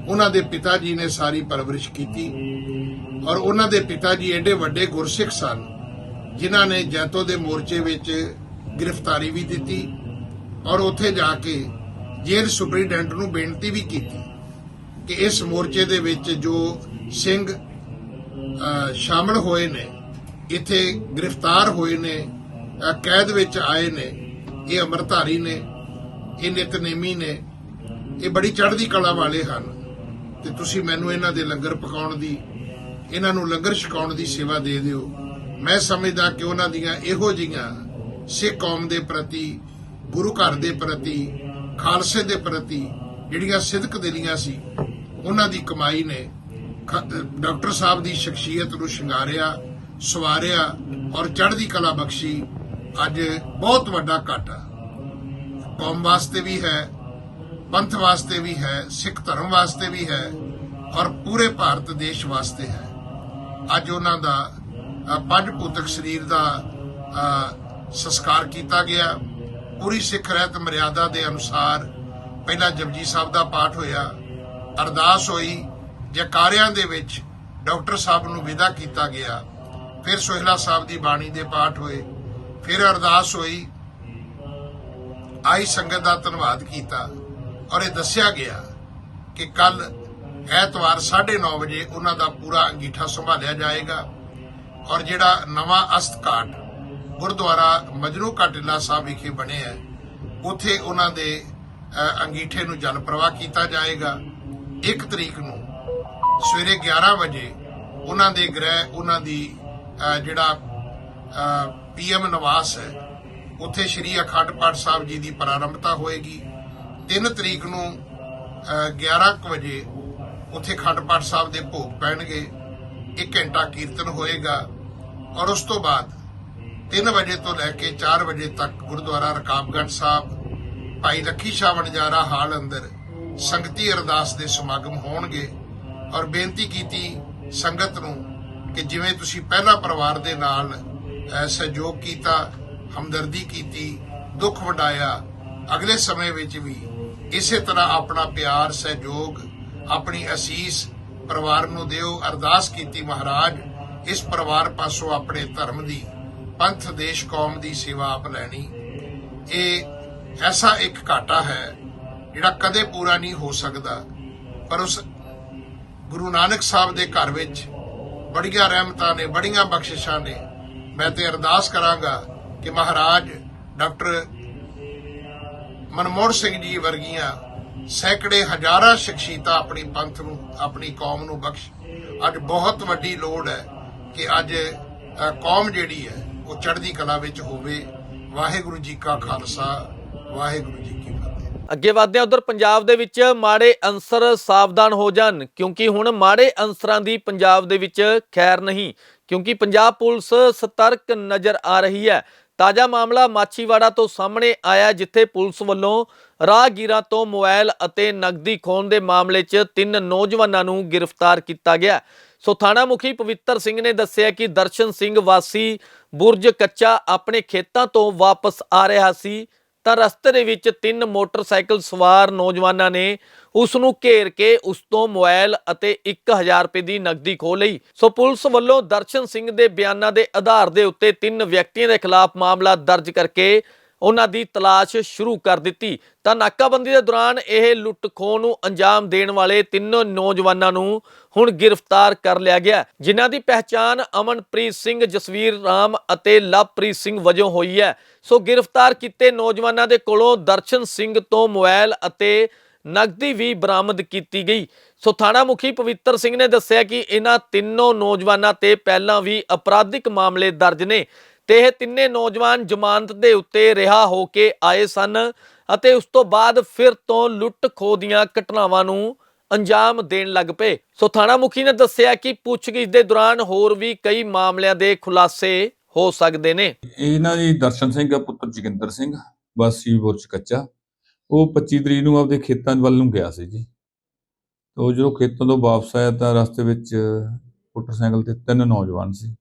Speaker 10: ਉਹਨਾਂ ਦੇ ਪਿਤਾ ਜੀ ਨੇ ਸਾਰੀ ਪਰਵਰਿਸ਼ ਕੀਤੀ ਔਰ ਉਹਨਾਂ ਦੇ ਪਿਤਾ ਜੀ ਐਡੇ ਵੱਡੇ ਗੁਰਸਿੱਖ ਸਨ, ਜਿਨ੍ਹਾਂ ਨੇ ਜੈਤੋ ਦੇ ਮੋਰਚੇ ਵਿੱਚ ਗ੍ਰਿਫਤਾਰੀ ਵੀ ਦਿੱਤੀ ਔਰ ਉੱਥੇ ਜਾ ਕੇ ਜੇਲ੍ਹ ਸੁਪਰੀਡੈਂਟ ਨੂੰ ਬੇਨਤੀ ਵੀ ਕੀਤੀ ਕਿ ਇਸ ਮੋਰਚੇ ਦੇ ਵਿੱਚ ਜੋ ਸਿੰਘ ਸ਼ਾਮਲ ਹੋਏ ਨੇ, ਇੱਥੇ ਗ੍ਰਿਫਤਾਰ ਹੋਏ ਨੇ ਕੈਦ ਵਿੱਚ ਆਏ ਨੇ ਇਹ ਅਮਰਧਾਰੀ ਨੇ, ਇਹ ਨਿਤਨੇਮੀ ਨੇ, ਇਹ ਬੜੀ ਚੜ੍ਹਦੀ ਕਲਾ ਵਾਲੇ ਹਨ। ਤੇ ਤੁਸੀਂ ਮੈਨੂੰ ਇਹਨਾਂ ਦੇ ਲੰਗਰ ਪਕਾਉਣ ਦੀ, ਇਹਨਾਂ ਨੂੰ ਲੰਗਰ ਛਕਾਉਣ ਦੀ ਸੇਵਾ ਦੇ ਦਿਓ। ਮੈਂ ਸਮਝਦਾ ਕਿ ਉਹਨਾਂ ਦੀਆਂ ਇਹੋ ਜਿਹੀਆਂ ਸਿੱਖ ਕੌਮ ਦੇ ਪ੍ਰਤੀ, ਗੁਰੂ ਘਰ ਦੇ ਪ੍ਰਤੀ, ਖਾਲਸੇ ਦੇ ਪ੍ਰਤੀ ਜਿਹੜੀਆਂ ਸਿਦਕ ਦਿਲੀਆਂ ਸੀ, ਉਹਨਾਂ ਦੀ ਕਮਾਈ ਨੇ ਡਾਕਟਰ ਸਾਹਿਬ ਦੀ ਸ਼ਖਸੀਅਤ ਨੂੰ ਸ਼ਿੰਗਾਰਿਆ, ਸਵਾਰਿਆ ਔਰ ਚੜ੍ਹਦੀ ਕਲਾ ਬਖਸ਼ੀ। ਅੱਜ ਬਹੁਤ ਵੱਡਾ ਘਾਟਾ ਕੌਮ ਵਾਸਤੇ ਵੀ ਹੈ, ਪੰਥ ਵਾਸਤੇ ਵੀ ਹੈ, ਸਿੱਖ ਧਰਮ ਵਾਸਤੇ ਵੀ ਹੈ ਔਰ ਪੂਰੇ ਭਾਰਤ ਦੇਸ਼ ਵਾਸਤੇ ਹੈ। ਅੱਜ ਉਹਨਾਂ ਦਾ ਪੰਜ ਪੁੱਤਕ ਸਰੀਰ ਦਾ ਸੰਸਕਾਰ ਕੀਤਾ ਗਿਆ। ਪੂਰੀ ਸਿੱਖ ਰਹਿਤ ਮਰਿਆਦਾ ਦੇ ਅਨੁਸਾਰ ਪਹਿਲਾਂ ਜਪਜੀ ਸਾਹਿਬ ਦਾ ਪਾਠ ਹੋਇਆ। ਅਰਦਾਸ ਹੋਈ, ਜਕਾਰਿਆਂ ਦੇ ਵਿੱਚ ਡਾਕਟਰ ਸਾਹਿਬ ਨੂੰ ਵਿਦਾ ਕੀਤਾ ਗਿਆ। ਫਿਰ ਸੋਹਿਲਾ ਸਾਹਿਬ ਦੀ ਬਾਣੀ ਦੇ ਪਾਠ ਹੋਏ। ਫਿਰ ਅਰਦਾਸ ਹੋਈ। ਆਈ ਸੰਗਤ ਦਾ ਧੰਨਵਾਦ ਕੀਤਾ ਔਰ ਇਹ ਦੱਸਿਆ ਗਿਆ ਕਿ ਕੱਲ ਐਤਵਾਰ 9:30 ਵਜੇ ਉਹਨਾਂ ਦਾ ਪੂਰਾ ਅੰਗੀਠਾ ਸੰਭਾਲਿਆ ਜਾਏਗਾ ਔਰ ਜਿਹੜਾ ਨਵਾਂ ਅਸਤ ਘਾਟ ਗੁਰਦੁਆਰਾ ਮਜਨੂ ਕਾ ਸਾਹਿਬ ਵਿਖੇ ਬਣਿਆ ਹੈ, ਉੱਥੇ ਉਹਨਾਂ ਦੇ ਅੰਗੀਠੇ ਨੂੰ ਜਲ ਪ੍ਰਵਾਹ ਕੀਤਾ ਜਾਏਗਾ। 1 ਤਰੀਕ ਨੂੰ ਸਵੇਰੇ 11 ਵਜੇ ਉਹਨਾਂ ਦੇ ਗ੍ਰਹਿ, ਉਹਨਾਂ ਦੀ ਜਿਹੜਾ ਪੀਐਮ ਨਿਵਾਸ ਹੈ। ਉੱਥੇ ਸ੍ਰੀ ਅਖੰਡ ਪਾਠ ਸਾਹਿਬ ਜੀ ਦੀ ਪ੍ਰਾਰੰਭਤਾ ਹੋਏਗੀ। 3 ਤਰੀਕ ਨੂੰ ਅ, 11 ਕੁ ਵਜੇ ਉੱਥੇ ਅਖੰਡ ਪਾਠ ਸਾਹਿਬ ਦੇ ਭੋਗ ਪੈਣਗੇ। 1 ਘੰਟਾ ਕੀਰਤਨ ਹੋਏਗਾ। ਔਰ ਉਸ ਤੋਂ ਬਾਅਦ 3 ਵਜੇ ਤੋਂ ਲੈ ਕੇ 4 ਵਜੇ ਤੱਕ ਗੁਰਦੁਆਰਾ ਰਕਾਬਗੜ੍ਹ ਸਾਹਿਬ ਭਾਈ ਲੱਖੀ ਸ਼ਾਹ ਵਣਜਾਰਾ ਹਾਲ ਅੰਦਰ ਸੰਗਤੀ ਅਰਦਾਸ ਦੇ ਸਮਾਗਮ ਹੋਣਗੇ। ਔਰ ਬੇਨਤੀ ਕੀਤੀ ਸੰਗਤ ਨੂੰ ਕਿ ਜਿਵੇਂ ਤੁਸੀਂ ਪਹਿਲਾ ਪਰਿਵਾਰ ਦੇ ਨਾਲ ਸਹਿਯੋਗ ਕੀਤਾ, ਹਮਦਰਦੀ ਕੀਤੀ, ਦੁੱਖ ਵੰਡਾਇਆ। ਅਗਲੇ ਸਮੇਂ ਵਿੱਚ ਵੀ ਇਸੇ ਤਰ੍ਹਾਂ ਆਪਣਾ ਪਿਆਰ, ਸਹਿਯੋਗ, ਆਪਣੀ ਅਸੀਸ ਪਰਿਵਾਰ ਨੂੰ ਦਿਓ। ਅਰਦਾਸ ਕੀਤੀ ਮਹਾਰਾਜ, ਇਸ ਪਰਿਵਾਰ ਪਾਸੋਂ ਆਪਣੇ ਧਰਮ ਦੀ, ਪੰਥ, ਦੇਸ਼, ਕੌਮ ਦੀ ਸੇਵਾ ਆਪ ਲੈਣੀ। ਇਹ ਐਸਾ ਇੱਕ ਘਾਟਾ ਹੈ ਜਿਹੜਾ ਕਦੇ ਪੂਰਾ ਨਹੀਂ ਹੋ ਸਕਦਾ। ਪਰ ਉਸ ਗੁਰੂ ਨਾਨਕ ਸਾਹਿਬ ਦੇ ਘਰ ਵਿੱਚ ਬੜੀਆਂ ਰਹਿਮਤਾਂ ਨੇ, ਬੜੀਆਂ ਬਖਸ਼ਿਸ਼ਾਂ ਨੇ। ਮੈਂ ਤੇ ਅਰਦਾਸ ਕਰਾਂਗਾ ਕਿ ਮਹਾਰਾਜ ਡਾਕਟਰ ਮਨਮੋਹਨ ਸਿੰਘ ਜੀ ਵਰਗੀਆਂ ਸੈਂਕੜੇ ਹਜ਼ਾਰਾਂ ਸ਼ਖਸੀਅਤਾਂ ਆਪਣੀ ਪੰਥ ਨੂੰ, ਆਪਣੀ ਕੌਮ ਨੂੰ ਬਖਸ਼। ਅੱਜ ਬਹੁਤ ਵੱਡੀ ਲੋੜ ਹੈ ਕਿ ਅੱਜ ਕੌਮ ਜਿਹੜੀ ਹੈ, ਉਹ ਚੜ੍ਹਦੀ ਕਲਾ ਵਿੱਚ ਹੋਵੇ। ਵਾਹਿਗੁਰੂ ਜੀ ਕਾ ਖਾਲਸਾ, ਵਾਹਿਗੁਰੂ ਜੀ ਕੀ ਫਤਿਹ।
Speaker 1: ਅੱਗੇ ਵਧਦੇ ਹਾਂ ਉਧਰ ਪੰਜਾਬ ਦੇ ਵਿੱਚ ਮਾੜੇ ਅੰਸਰ ਸਾਵਧਾਨ ਹੋ ਜਾਣ, ਕਿਉਂਕਿ ਹੁਣ ਮਾੜੇ ਅੰਸਰਾਂ ਦੀ ਪੰਜਾਬ ਦੇ ਵਿੱਚ ਖੈਰ ਨਹੀਂ। ਕਿਉਂਕਿ ਪੰਜਾਬ ਪੁਲਿਸ ਸਤਰਕ ਨਜ਼ਰ ਆ ਰਹੀ ਹੈ। ਤਾਜ਼ਾ ਮਾਮਲਾ ਮਾਛੀਵਾੜਾ ਤੋਂ ਸਾਹਮਣੇ ਆਇਆ, ਜਿੱਥੇ ਪੁਲਿਸ ਵੱਲੋਂ ਰਾਹਗੀਰਾਂ ਤੋਂ ਮੋਬਾਈਲ ਅਤੇ ਨਕਦੀ ਖੋਹਣ ਦੇ ਮਾਮਲੇ 'ਚ ਤਿੰਨ ਨੌਜਵਾਨਾਂ ਨੂੰ ਗ੍ਰਿਫਤਾਰ ਕੀਤਾ ਗਿਆ। ਸੋ ਥਾਣਾ ਮੁਖੀ ਪਵਿੱਤਰ ਸਿੰਘ ਨੇ ਦੱਸਿਆ ਕਿ ਦਰਸ਼ਨ ਸਿੰਘ ਵਾਸੀ ਬੁਰਜ ਕੱਚਾ ਆਪਣੇ ਖੇਤਾਂ ਤੋਂ ਵਾਪਸ ਆ ਰਿਹਾ ਸੀ। ਤਾਂ ਰਸਤੇ ਦੇ ਵਿੱਚ ਤਿੰਨ ਮੋਟਰਸਾਈਕਲ ਸਵਾਰ ਨੌਜਵਾਨਾਂ ਨੇ ਉਸ ਨੂੰ ਘੇਰ ਕੇ ਉਸ ਤੋਂ ਮੋਬਾਈਲ ਅਤੇ 1000 ਰੁਪਏ ਦੀ ਨਕਦੀ ਖੋਹ ਲਈ। ਸੋ ਪੁਲਿਸ ਵੱਲੋਂ ਦਰਸ਼ਨ ਸਿੰਘ ਦੇ ਬਿਆਨਾਂ ਦੇ ਆਧਾਰ ਦੇ ਉੱਤੇ ਤਿੰਨ ਵਿਅਕਤੀਆਂ ਦੇ ਖਿਲਾਫ ਮਾਮਲਾ ਦਰਜ ਕਰਕੇ ਉਹਨਾਂ ਦੀ ਤਲਾਸ਼ ਸ਼ੁਰੂ ਕਰ ਦਿੱਤੀ। ਤਾਂ ਨਾਕਾਬੰਦੀ ਦੇ ਦੌਰਾਨ ਇਹ ਲੁੱਟ ਖੋਹ ਨੂੰ ਅੰਜਾਮ ਦੇਣ ਵਾਲੇ ਤਿੰਨੋਂ ਨੌਜਵਾਨਾਂ ਨੂੰ ਹੁਣ ਗ੍ਰਿਫਤਾਰ ਕਰ ਲਿਆ ਗਿਆ। ਜਿਨ੍ਹਾਂ ਦੀ ਪਹਿਚਾਣ ਅਮਨਪ੍ਰੀਤ ਸਿੰਘ, ਜਸਵੀਰ ਰਾਮ ਅਤੇ ਲਵਪ੍ਰੀਤ ਸਿੰਘ ਵਜੋਂ ਹੋਈ ਹੈ। ਸੋ ਗ੍ਰਿਫਤਾਰ ਕੀਤੇ ਨੌਜਵਾਨਾਂ ਦੇ ਕੋਲੋਂ ਦਰਸ਼ਨ ਸਿੰਘ ਤੋਂ ਮੋਬਾਈਲ ਅਤੇ ਨਕਦੀ ਵੀ ਬਰਾਮਦ ਕੀਤੀ ਗਈ। ਸੋ ਥਾਣਾ ਮੁਖੀ ਪਵਿੱਤਰ ਸਿੰਘ ਨੇ ਦੱਸਿਆ ਕਿ ਇਹਨਾਂ ਤਿੰਨੋਂ ਨੌਜਵਾਨਾਂ ਤੇ ਪਹਿਲਾਂ ਵੀ ਅਪਰਾਧਿਕ ਮਾਮਲੇ ਦਰਜ ਨੇ। ਤੇ ਇਹ ਤਿੰਨੇ ਨੌਜਵਾਨ ਜ਼ਮਾਨਤ ਦੇ ਉੱਤੇ ਰਿਹਾ ਹੋ ਕੇ ਆਏ ਸਨ ਅਤੇ ਉਸ ਤੋਂ ਬਾਅਦ ਫਿਰ ਤੋਂ ਲੁੱਟ ਖੋਹ ਦੀਆਂ ਘਟਨਾਵਾਂ ਨੂੰ ਅੰਜਾਮ ਦੇਣ ਲੱਗ ਪਏ। ਸੋ ਥਾਣਾ ਮੁਖੀ ਨੇ ਦੱਸਿਆ ਕਿ ਪੁੱਛਗਿੱਛ ਦੇ ਦੌਰਾਨ ਹੋਰ ਵੀ ਕਈ ਮਾਮਲਿਆਂ ਦੇ ਖੁਲਾਸੇ ਹੋ ਸਕਦੇ ਨੇ।
Speaker 2: ਇਹਨਾਂ ਦੀ ਦਰਸ਼ਨ ਸਿੰਘ, ਪੁੱਤਰ ਜੋਗਿੰਦਰ ਸਿੰਘ, ਵਾਸੀ ਬੁਰਜ ਕੱਚਾ, ਉਹ 25 ਤਰੀਕ ਨੂੰ ਆਪਦੇ ਖੇਤਾਂ ਵੱਲ ਨੂੰ ਗਿਆ ਸੀ ਜੀ। ਤੋ ਜਦੋਂ ਖੇਤਾਂ ਤੋਂ ਵਾਪਸ ਆਇਆ ਤਾਂ ਰਸਤੇ ਵਿੱਚ ਮੋਟਰਸਾਈਕਲ ਤੇ ਤਿੰਨ ਨੌਜਵਾਨ ਸੀ,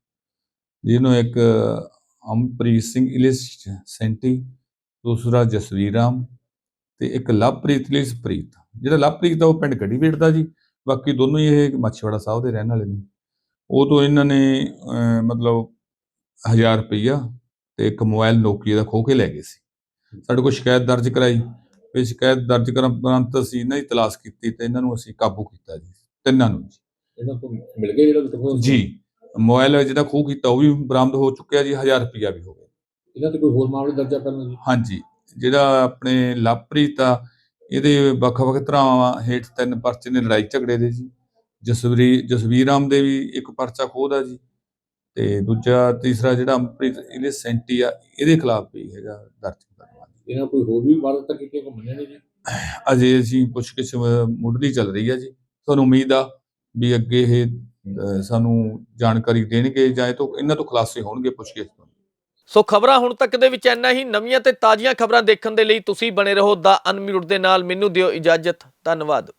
Speaker 2: ਜਿਹਨੂੰ ਇੱਕ ਅਮਪ੍ਰੀਤ ਸਿੰਘ ਇਲਿਸ ਸੈਂਟੀ ਦੂਸਰਾ ਜਸਵੀਰ ਰਾਮ ਤੇ ਇੱਕ ਲਵਪ੍ਰੀਤ ਇਲਿਸ ਪ੍ਰੀਤ ਜਿਹੜਾ ਲਵਪ੍ਰੀਤ ਦਾ ਉਹ ਪਿੰਡ ਗੜੀਵੇੜ ਦਾ ਜੀ। ਬਾਕੀ ਦੋਨੋਂ ਹੀ ਇਹ ਮੱਛੀਵਾੜਾ ਸਾਹਿਬ ਦੇ ਰਹਿਣ ਵਾਲੇ ਨੇ। ਉਹ ਤੋਂ ਇਹਨਾਂ ਨੇ ਮਤਲਬ 1000 ਰੁਪਈਆ ਤੇ ਇੱਕ ਮੋਬਾਈਲ ਨੋਕੀਆ ਦਾ ਖੋਹ ਕੇ ਲੈ ਗਏ ਸੀ। ਸਾਡੇ ਕੋਲ ਸ਼ਿਕਾਇਤ ਦਰਜ ਕਰਾਈ। ਇਹ ਸ਼ਿਕਾਇਤ ਦਰਜ ਕਰਨ ਉਪਰੰਤ ਅਸੀਂ ਇਹਨਾਂ ਦੀ ਤਲਾਸ਼ ਕੀਤੀ ਤੇ ਇਹਨਾਂ ਨੂੰ ਅਸੀਂ ਕਾਬੂ ਕੀਤਾ ਜੀ। ਤਿੰਨਾਂ ਨੂੰ ਜੀ।
Speaker 11: ਇਹਨਾਂ ਤੋਂ ਮਿਲ ਗਿਆ ਜਿਹੜਾ
Speaker 2: ਜੀ। ਮੋਬਾਈਲ ਜਿਹੜਾ ਖੋਹ ਕੀਤਾ ਉਹ ਵੀ ਬਰਾਮਦ ਹੋ ਚੁੱਕਿਆ ਜੀ 1000 ਰੁਪਈਆ ਵੀ ਹੋ ਗਿਆ।
Speaker 11: ਇਹਨਾਂ ਤੇ ਕੋਈ ਹੋਰ ਮਾਮਲੇ ਦਰਜਾ ਕਰਨ ਜੀ
Speaker 2: ਹਾਂਜੀ ਜਿਹੜਾ ਆਪਣੇ ਲਵਪ੍ਰੀਤ ਆ ਇਹਦੇ ਵੱਖ-ਵੱਖ ਤਰ੍ਹਾਂ ਹੇਠ ਤਿੰਨ ਪਰਚੇ ਨੇ ਲੜਾਈ ਝਗੜੇ ਦੇ ਜੀ। ਜਸਵਰੀ ਜਸਵੀਰ ਰਾਮ ਦੇ ਵੀ ਇੱਕ ਪਰਚਾ ਖੋਹਦਾ ਜੀ ਤੇ ਦੂਜਾ ਤੀਸਰਾ ਜਿਹੜਾ ਅੰਮ੍ਰਿਤ ਇਹਦੇ ਸੈਂਟੀ ਆ ਇਹਦੇ ਖਿਲਾਫ ਵੀ ਹੈਗਾ ਦਰਜ ਕਰਵਾ
Speaker 11: ਇਹਨਾਂ ਕੋਈ ਹੋਰ ਵੀ ਵਾਰਦਾਤਾਂ ਕੀਤੀਆਂ ਘੁੰਮਣੇ ਨੇ ਜੀ?
Speaker 2: ਅਜੇ ਅਸੀਂ ਪੁੱਛਗਿੱਛ ਅ, ਮੁੱਢਲੀ ਚੱਲ ਰਹੀ ਹੈ ਜੀ। ਸਾਨੂੰ ਉਮੀਦ ਆ ਵੀ ਅੱਗੇ ਇਹ ਸਾਨੂੰ ਜਾਣਕਾਰੀ ਦੇਣਗੇ ਜਾਂ ਇਹ ਤੋਂ ਇਹਨਾਂ ਤੋਂ ਖੁਲਾਸੇ ਹੋਣਗੇ ਪੁੱਛਗਿੱਛ ਤੋਂ।
Speaker 1: ਸੋ ਖਬਰਾਂ ਹੁਣ ਤੱਕ ਦੇ ਵਿੱਚ ਇੰਨਾ ਹੀ। ਨਵੀਆਂ ਤੇ ਤਾਜ਼ੀਆਂ ਖਬਰਾਂ ਦੇਖਣ ਦੇ ਲਈ ਤੁਸੀਂ ਬਣੇ ਰਹੋ ਦਾ ਅਨਮਿਊਟ ਦੇ ਨਾਲ। ਮੈਨੂੰ ਦਿਓ ਇਜਾਜ਼ਤ। ਧੰਨਵਾਦ।